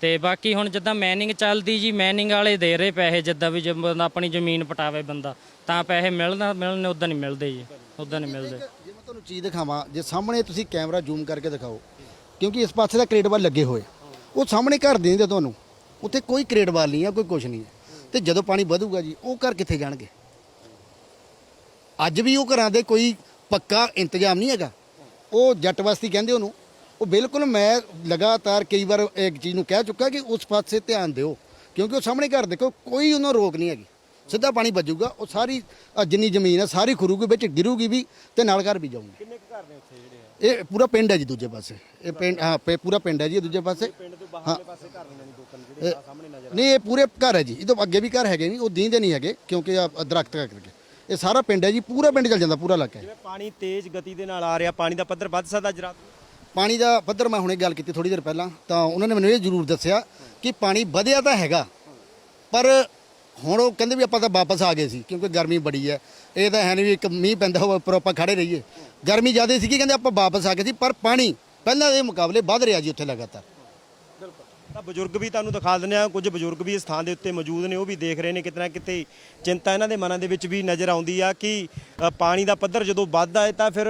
ਤੇ ਬਾਕੀ ਹੁਣ ਜਿੱਦਾਂ ਮੈਨਿੰਗ ਚੱਲਦੀ ਜੀ ਮੈਨਿੰਗ ਵਾਲੇ ਦੇ ਰਹੇ ਪੈਸੇ ਜਿੱਦਾਂ ਵੀ ਜੇ ਬੰਦਾ ਆਪਣੀ ਜ਼ਮੀਨ ਪਟਾਵੇ ਬੰਦਾ ਤਾਂ ਪੈਸੇ ਮਿਲਣਾ ਮਿਲਣੇ ਉਦਾਂ ਨਹੀਂ ਮਿਲਦੇ ਜੀ। ਉਦਾਂ ਨਹੀਂ ਮਿਲਦੇ। ਜੇ ਤੁਹਾਨੂੰ ਚੀਜ਼ ਦਿਖਾਵਾਂ, ਜੇ ਸਾਹਮਣੇ ਤੁਸੀਂ ਕੈਮਰਾ ਜ਼ੂਮ ਕਰਕੇ ਦਿਖਾਓ, ਕਿਉਂਕਿ ਇਸ ਪਾਸੇ ਦਾ ਕਰੇਟ ਵਾਲ ਲੱਗੇ ਹੋਏ ਉਹ ਸਾਹਮਣੇ ਘਰ ਦੇਂਦੇ ਤੁਹਾਨੂੰ, ਉੱਥੇ ਕੋਈ ਕਰੇਟ ਵਾਲ ਨਹੀਂ ਆ, ਕੋਈ ਕੁਝ ਨਹੀਂ ਹੈ ਤੇ ਜਦੋਂ ਪਾਣੀ ਵਧੂਗਾ ਜੀ, ਉਹ ਘਰ ਕਿੱਥੇ ਜਾਣਗੇ? ਅੱਜ ਵੀ ਉਹ ਘਰਾਂ ਦੇ ਕੋਈ ਪੱਕਾ ਇੰਤਜ਼ਾਮ ਨਹੀਂ ਹੈਗਾ। ਉਹ ਜੱਟ ਬਸਤੀ ਕਹਿੰਦੇ ਉਹਨੂੰ, ਉਹ ਬਿਲਕੁਲ ਮੈਂ ਲਗਾਤਾਰ ਕਈ ਵਾਰ ਇੱਕ ਚੀਜ਼ ਨੂੰ ਕਹਿ ਚੁੱਕਾ ਕਿ ਉਸ ਪਾਸੇ ਧਿਆਨ ਦਿਓ, ਕਿਉਂਕਿ ਉਹ ਸਾਹਮਣੇ ਘਰ ਦੇਖੋ, ਕੋਈ ਉਹਨਾਂ ਰੋਕ ਨਹੀਂ ਹੈਗੀ। ਸਿੱਧਾ ਪਾਣੀ ਵੱਜੂਗਾ ਉਹ ਸਾਰੀ ਜਿੰਨੀ ਜ਼ਮੀਨ ਹੈ ਸਾਰੀ ਖਰੂਗੀ ਵਿੱਚ ਗਿਰੂਗੀ ਵੀ ਤੇ ਨਾਲ ਘਰ ਵੀ ਜਾਊਗੀ। ਕਿੰਨੇ ਕੁ ਘਰ ਨੇ ਉੱਥੇ ਜਿਹੜੇ ਆ? ਇਹ ਪੂਰਾ ਪਿੰਡ ਹੈ ਜੀ ਦੂਜੇ ਪਾਸੇ। ਇਹ ਪਿੰਡ ਹਾਂ ਪੇ- ਪੂਰਾ ਪਿੰਡ ਹੈ ਜੀ ਇਹ ਦੂਜੇ ਪਾਸੇ। ਪਿੰਡ ਤੋਂ ਬਾਹਰਲੇ ਪਾਸੇ ਘਰ ਨੇ ਦੋ ਤਿੰਨ ਜਿਹੜੇ ਸਾਹਮਣੇ ਨਜ਼ਰ ਨਹੀਂ ਇਹ ਪੂਰੇ ਘਰ ਹੈ ਜੀ। ਇਹ ਤੋਂ ਅੱਗੇ ਵੀ ਘਰ ਹੈਗੇ ਨਹੀਂ ਉਹ ਦੀਂਦੇ ਨਹੀਂ ਹੈਗੇ ਕਿਉਂਕਿ ਆ ਦਰਖਤ ਕਰਕੇ ਇਹ ਸਾਰਾ ਪਿੰਡ ਹੈ ਜੀ ਪੂਰਾ ਪਿੰਡ ਚੱਲ ਜਾਂਦਾ ਪੂਰਾ ਇਲਾਕਾ ਹੈ। ਜਿਵੇਂ ਪਾਣੀ ਤੇਜ਼ ਗਤੀ ਦੇ ਨਾਲ ਆ ਰਿਹਾ ਪਾਣੀ ਦਾ ਪੱਧਰ ਵੱਧ ਸਕਦਾ ਜਰਾ? ਪਾਣੀ ਦਾ ਪੱਧਰ ਮੈਂ ਹੁਣੇ ਗੱਲ ਕੀਤੀ ਥੋੜੀ ਦੇਰ ਪਹਿਲਾਂ ਤਾਂ ਉਹਨਾਂ ਨੇ ਮੈਨੂੰ ਇਹ ਜ਼ਰੂਰ ਦੱਸਿਆ ਕਿ ਪਾਣੀ ਵਧਿਆ ਤਾਂ ਹੈਗਾ ਪਰ ਹੁਣ ਉਹ ਕਹਿੰਦੇ ਵੀ ਆਪਾਂ ਤਾਂ ਵਾਪਸ ਆ ਗਏ ਸੀ, ਕਿਉਂਕਿ ਗਰਮੀ ਬੜੀ ਹੈ। ਇਹ ਤਾਂ ਹੈ ਨਹੀਂ ਵੀ ਇੱਕ ਮੀਂਹ ਪੈਂਦਾ ਹੋਵੇ, ਉੱਪਰ ਆਪਾਂ ਖੜੇ ਰਹੀਏ। ਗਰਮੀ ਜ਼ਿਆਦਾ ਸੀਗੀ, ਕਹਿੰਦੇ ਆਪਾਂ ਵਾਪਸ ਆ ਗਏ ਸੀ, ਪਰ ਪਾਣੀ ਪਹਿਲਾਂ ਦੇ ਮੁਕਾਬਲੇ ਵੱਧ ਰਿਹਾ ਜੀ ਉੱਥੇ ਲਗਾਤਾਰ। ਤਾਂ ਬਜ਼ੁਰਗ ਵੀ ਤੁਹਾਨੂੰ ਦਿਖਾ ਦਿੰਦੇ ਆ ਕੁਝ ਬਜ਼ੁਰਗ ਵੀ ਇਸ ਥਾਂ ਦੇ ਉੱਤੇ ਮੌਜੂਦ ਨੇ, ਉਹ ਵੀ ਦੇਖ ਰਹੇ ਨੇ ਕਿਤਨਾ ਕਿਤੇ ਚਿੰਤਾ ਇਹਨਾਂ ਦੇ ਮਨਾਂ ਦੇ ਵਿੱਚ ਵੀ ਨਜ਼ਰ ਆਉਂਦੀ ਆ ਕਿ ਪਾਣੀ ਦਾ ਪੱਧਰ ਜਦੋਂ ਵੱਧਦਾ ਹੈ ਤਾਂ ਫਿਰ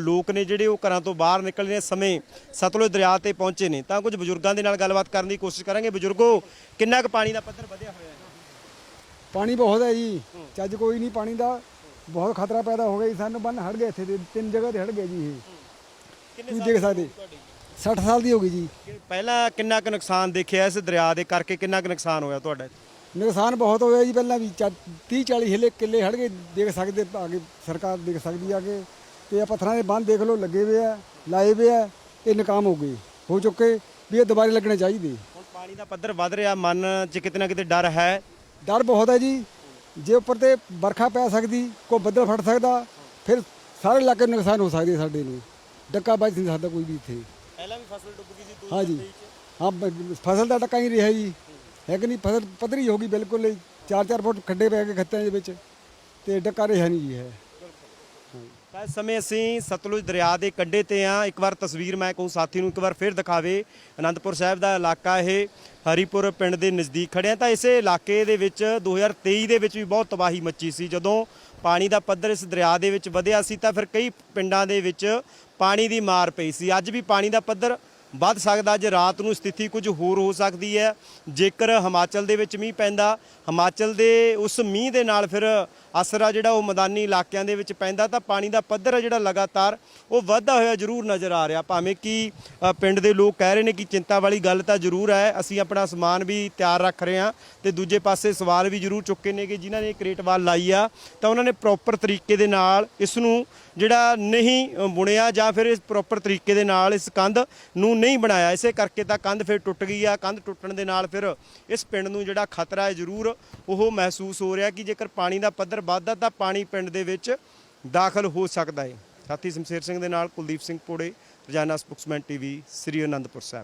ਲੋਕ ਨੇ ਜਿਹੜੇ ਉਹ ਘਰਾਂ ਤੋਂ ਬਾਹਰ ਨਿਕਲਣੇ ਸਮੇਂ ਸਤਲੁਜ ਦਰਿਆ ਤੇ ਪਹੁੰਚੇ ਨੇ। ਤਾਂ ਕੁਝ ਬਜ਼ੁਰਗਾਂ ਦੇ ਨਾਲ ਗੱਲਬਾਤ ਕਰਨ ਦੀ ਕੋਸ਼ਿਸ਼ ਕਰਾਂਗੇ। ਬਜ਼ੁਰਗੋ, ਕਿੰਨਾ ਕੁ ਪਾਣੀ ਦਾ ਪੱਧਰ ਵਧਿਆ ਹੋਇਆ ਹੈ? ਪਾਣੀ ਬਹੁਤ ਹੈ ਜੀ। ਚੱਜ ਕੋਈ ਨਹੀਂ ਪਾਣੀ ਦਾ। ਬਹੁਤ ਖਤਰਾ ਪੈਦਾ ਹੋ ਗਿਆ ਜੀ। ਸਾਨੂੰ ਬੰਨ ਹਟ ਗਏ ਇੱਥੇ ਤੇ ਤਿੰਨ ਜਗ੍ਹਾ ਤੇ ਹਟ ਗਏ ਜੀ ਇਹ। ਤੁਸੀਂ ਦੇਖ ਸਕਦੇ। 60 ਸਾਲ ਦੀ ਹੋ ਗਈ ਜੀ। ਪਹਿਲਾਂ ਕਿੰਨਾ ਕੁ ਨੁਕਸਾਨ ਦੇਖਿਆ ਇਸ ਦਰਿਆ ਦੇ ਕਰਕੇ? ਕਿੰਨਾ ਕੁ ਨੁਕਸਾਨ ਹੋਇਆ ਤੁਹਾਡਾ? ਨੁਕਸਾਨ ਬਹੁਤ ਹੋਇਆ ਜੀ। ਪਹਿਲਾਂ ਵੀ 30 40 ਹਿੱਲੇ ਕਿੱਲੇ ਹਟ ਗਏ। ਦੇਖ ਸਕਦੇ ਅੱਗੇ ਸਰਕਾਰ ਦੇਖ ਸਕਦੀ ਆ ਕਿ। ਤੇ ਆ ਪੱਥਰਾਂ ਦੇ ਬੰਨ ਦੇਖ ਲਓ ਲੱਗੇ ਹੋਏ ਆ ਲਾਏ ਹੋਏ ਆ। ਇਹ ਨਾਕਾਮ ਹੋ ਗਏ। ਹੋ ਚੁੱਕੇ ਵੀ ਇਹ ਦੁਬਾਰੇ ਲੱਗਣੇ ਚਾਹੀਦੇ। ਹੁਣ ਪਾਣੀ ਦਾ ਪੱਧਰ ਵੱਧ ਰਿਹਾ। ਮਨ 'ਚ ਕਿਤੇ ਨਾ ਕਿਤੇ ਡਰ ਹੈ। ਡਰ ਬਹੁਤ ਹੈ ਜੀ। ਜੇ ਉੱਪਰ ਤੇ ਵਰਖਾ ਪੈ ਸਕਦੀ ਕੋਈ ਬੱਦਲ ਫਟ ਸਕਦਾ ਫਿਰ ਸਾਰੇ ਇਲਾਕੇ ਨੂੰ ਨੁਕਸਾਨ ਹੋ ਸਕਦੇ ਸਾਡੇ ਨੂੰ। ਡੱਕਾ ਵੱਜ ਨਹੀਂ ਸਕਦਾ ਕੋਈ ਵੀ ਇੱਥੇ। ਪਹਿਲਾਂ ਵੀ ਫਸਲ ਡੁੱਬ ਗਈ ਸੀ ਹਾਂ ਜੀ ਹਾਂ ਫਸਲ ਦਾ ਟੱਕਾ ਹੀ ਰਿਹਾ ਜੀ। ਹੈ ਕਿ ਨਹੀਂ? ਫਸਲ ਪੱਧਰੀ ਹੋ ਗਈ ਬਿਲਕੁਲ। ਹੀ 4-4 ਫੁੱਟ ਖੱਡੇ ਪੈ ਗਏ ਖੱਤਿਆਂ ਦੇ ਵਿੱਚ। ਤੇ ਡੱਕਾ ਰਿਹਾ ਨਹੀਂ ਜੀ ਹੈ ਤਾਂ ਇਸ ਸਮੇਂ ਅਸੀਂ ਸਤਲੁਜ ਦਰਿਆ ਦੇ ਕੰਢੇ ਤੇ ਆ। ਇੱਕ ਵਾਰ ਤਸਵੀਰ ਮੈਂ ਕਹੂੰ, ਸਾਥੀ ਨੂੰ ਇੱਕ ਵਾਰ ਫਿਰ ਦਿਖਾਵੇ। ਅਨੰਦਪੁਰ ਸਾਹਿਬ ਦਾ ਇਲਾਕਾ ਇਹ, ਹਰੀਪੁਰ ਪਿੰਡ ਦੇ ਨਜ਼ਦੀਕ ਖੜਿਆ। ਤਾਂ ਇਸੇ ਇਲਾਕੇ ਦੇ ਵਿੱਚ 2023 ਦੇ ਵਿੱਚ ਵੀ ਬਹੁਤ ਤਬਾਹੀ ਮੱਚੀ ਸੀ। ਜਦੋਂ ਪਾਣੀ ਦਾ ਪੱਧਰ ਇਸ ਦਰਿਆ ਦੇ ਵਿੱਚ ਵਧਿਆ ਸੀ, ਤਾਂ ਫਿਰ ਕਈ ਪਿੰਡਾਂ ਦੇ ਵਿੱਚ ਪਾਣੀ ਦੀ ਮਾਰ ਪਈ ਸੀ। ਅੱਜ ਵੀ ਪਾਣੀ ਦਾ ਪੱਧਰ ਵੱਧ ਸਕਦਾ ਜੇ ਰਾਤ ਨੂੰ ਸਥਿਤੀ ਕੁਝ ਹੋਰ ਹੋ ਸਕਦੀ ਹੈ। ਜੇਕਰ ਹਿਮਾਚਲ ਦੇ ਵਿੱਚ ਮੀਂਹ ਪੈਂਦਾ, ਹਿਮਾਚਲ ਦੇ ਉਸ ਮੀਂਹ ਦੇ ਨਾਲ ਫਿਰ ਅਸਰਾ ਜਿਹੜਾ ਉਹ ਮੈਦਾਨੀ ਇਲਾਕਿਆਂ ਦੇ ਵਿੱਚ ਪੈਂਦਾ, ਤਾਂ ਪਾਣੀ ਦਾ ਪੱਧਰ ਆ ਜਿਹੜਾ ਲਗਾਤਾਰ ਉਹ ਵੱਧਦਾ ਹੋਇਆ ਜ਼ਰੂਰ ਨਜ਼ਰ ਆ ਰਿਹਾ। ਭਾਵੇਂ ਕਿ ਪਿੰਡ ਦੇ ਲੋਕ ਕਹਿ ਰਹੇ ਨੇ ਕਿ ਚਿੰਤਾ ਵਾਲੀ ਗੱਲ ਤਾਂ ਜ਼ਰੂਰ ਹੈ, ਅਸੀਂ ਆਪਣਾ ਸਮਾਨ ਵੀ ਤਿਆਰ ਰੱਖ ਰਹੇ ਹਾਂ ਤੇ ਦੂਜੇ ਪਾਸੇ ਸਵਾਲ ਵੀ ਜ਼ਰੂਰ ਚੁੱਕੇ ਨੇ ਕਿ ਜਿਨ੍ਹਾਂ ਨੇ ਕ੍ਰੇਟ ਵਾਲ ਲਾਈ ਆ, ਤਾਂ ਉਹਨਾਂ ਨੇ ਪ੍ਰੋਪਰ ਤਰੀਕੇ ਦੇ ਨਾਲ ਇਸ ਨੂੰ ਜਿਹੜਾ ਨਹੀਂ ਬੁਣਿਆ ਜਾਂ ਫਿਰ ਇਸ ਪ੍ਰੋਪਰ ਤਰੀਕੇ ਦੇ ਨਾਲ ਇਸ ਕੰਧ ਨੂੰ ਨਹੀਂ ਬਣਾਇਆ। ਇਸੇ ਕਰਕੇ ਤਾਂ ਕੰਧ ਫਿਰ ਟੁੱਟ ਗਈ ਆ। ਕੰਧ ਟੁੱਟਣ ਦੇ ਨਾਲ ਫਿਰ ਇਸ ਪਿੰਡ ਨੂੰ ਜਿਹੜਾ ਖਤਰਾ ਹੈ ਜ਼ਰੂਰ ਉਹ ਮਹਿਸੂਸ ਹੋ ਰਿਹਾ ਕਿ ਜੇਕਰ ਪਾਣੀ ਦਾ ਪੱਧਰ ਵੱਧਦਾ ਤਾਂ ਪਾਣੀ ਪਿੰਡ ਦੇ ਵਿੱਚ ਦਾਖਲ ਹੋ ਸਕਦਾ ਹੈ। ਸਾਥੀ ਸ਼ਮਸ਼ੇਰ ਸਿੰਘ ਦੇ ਨਾਲ ਕੁਲਦੀਪ ਸਿੰਘ ਪੋੜੇ, ਰੋਜ਼ਾਨਾ ਸਪੋਕਸਮੈਨ ਟੀਵੀ, ਸ੍ਰੀ ਅਨੰਦਪੁਰ ਸਾਹਿਬ।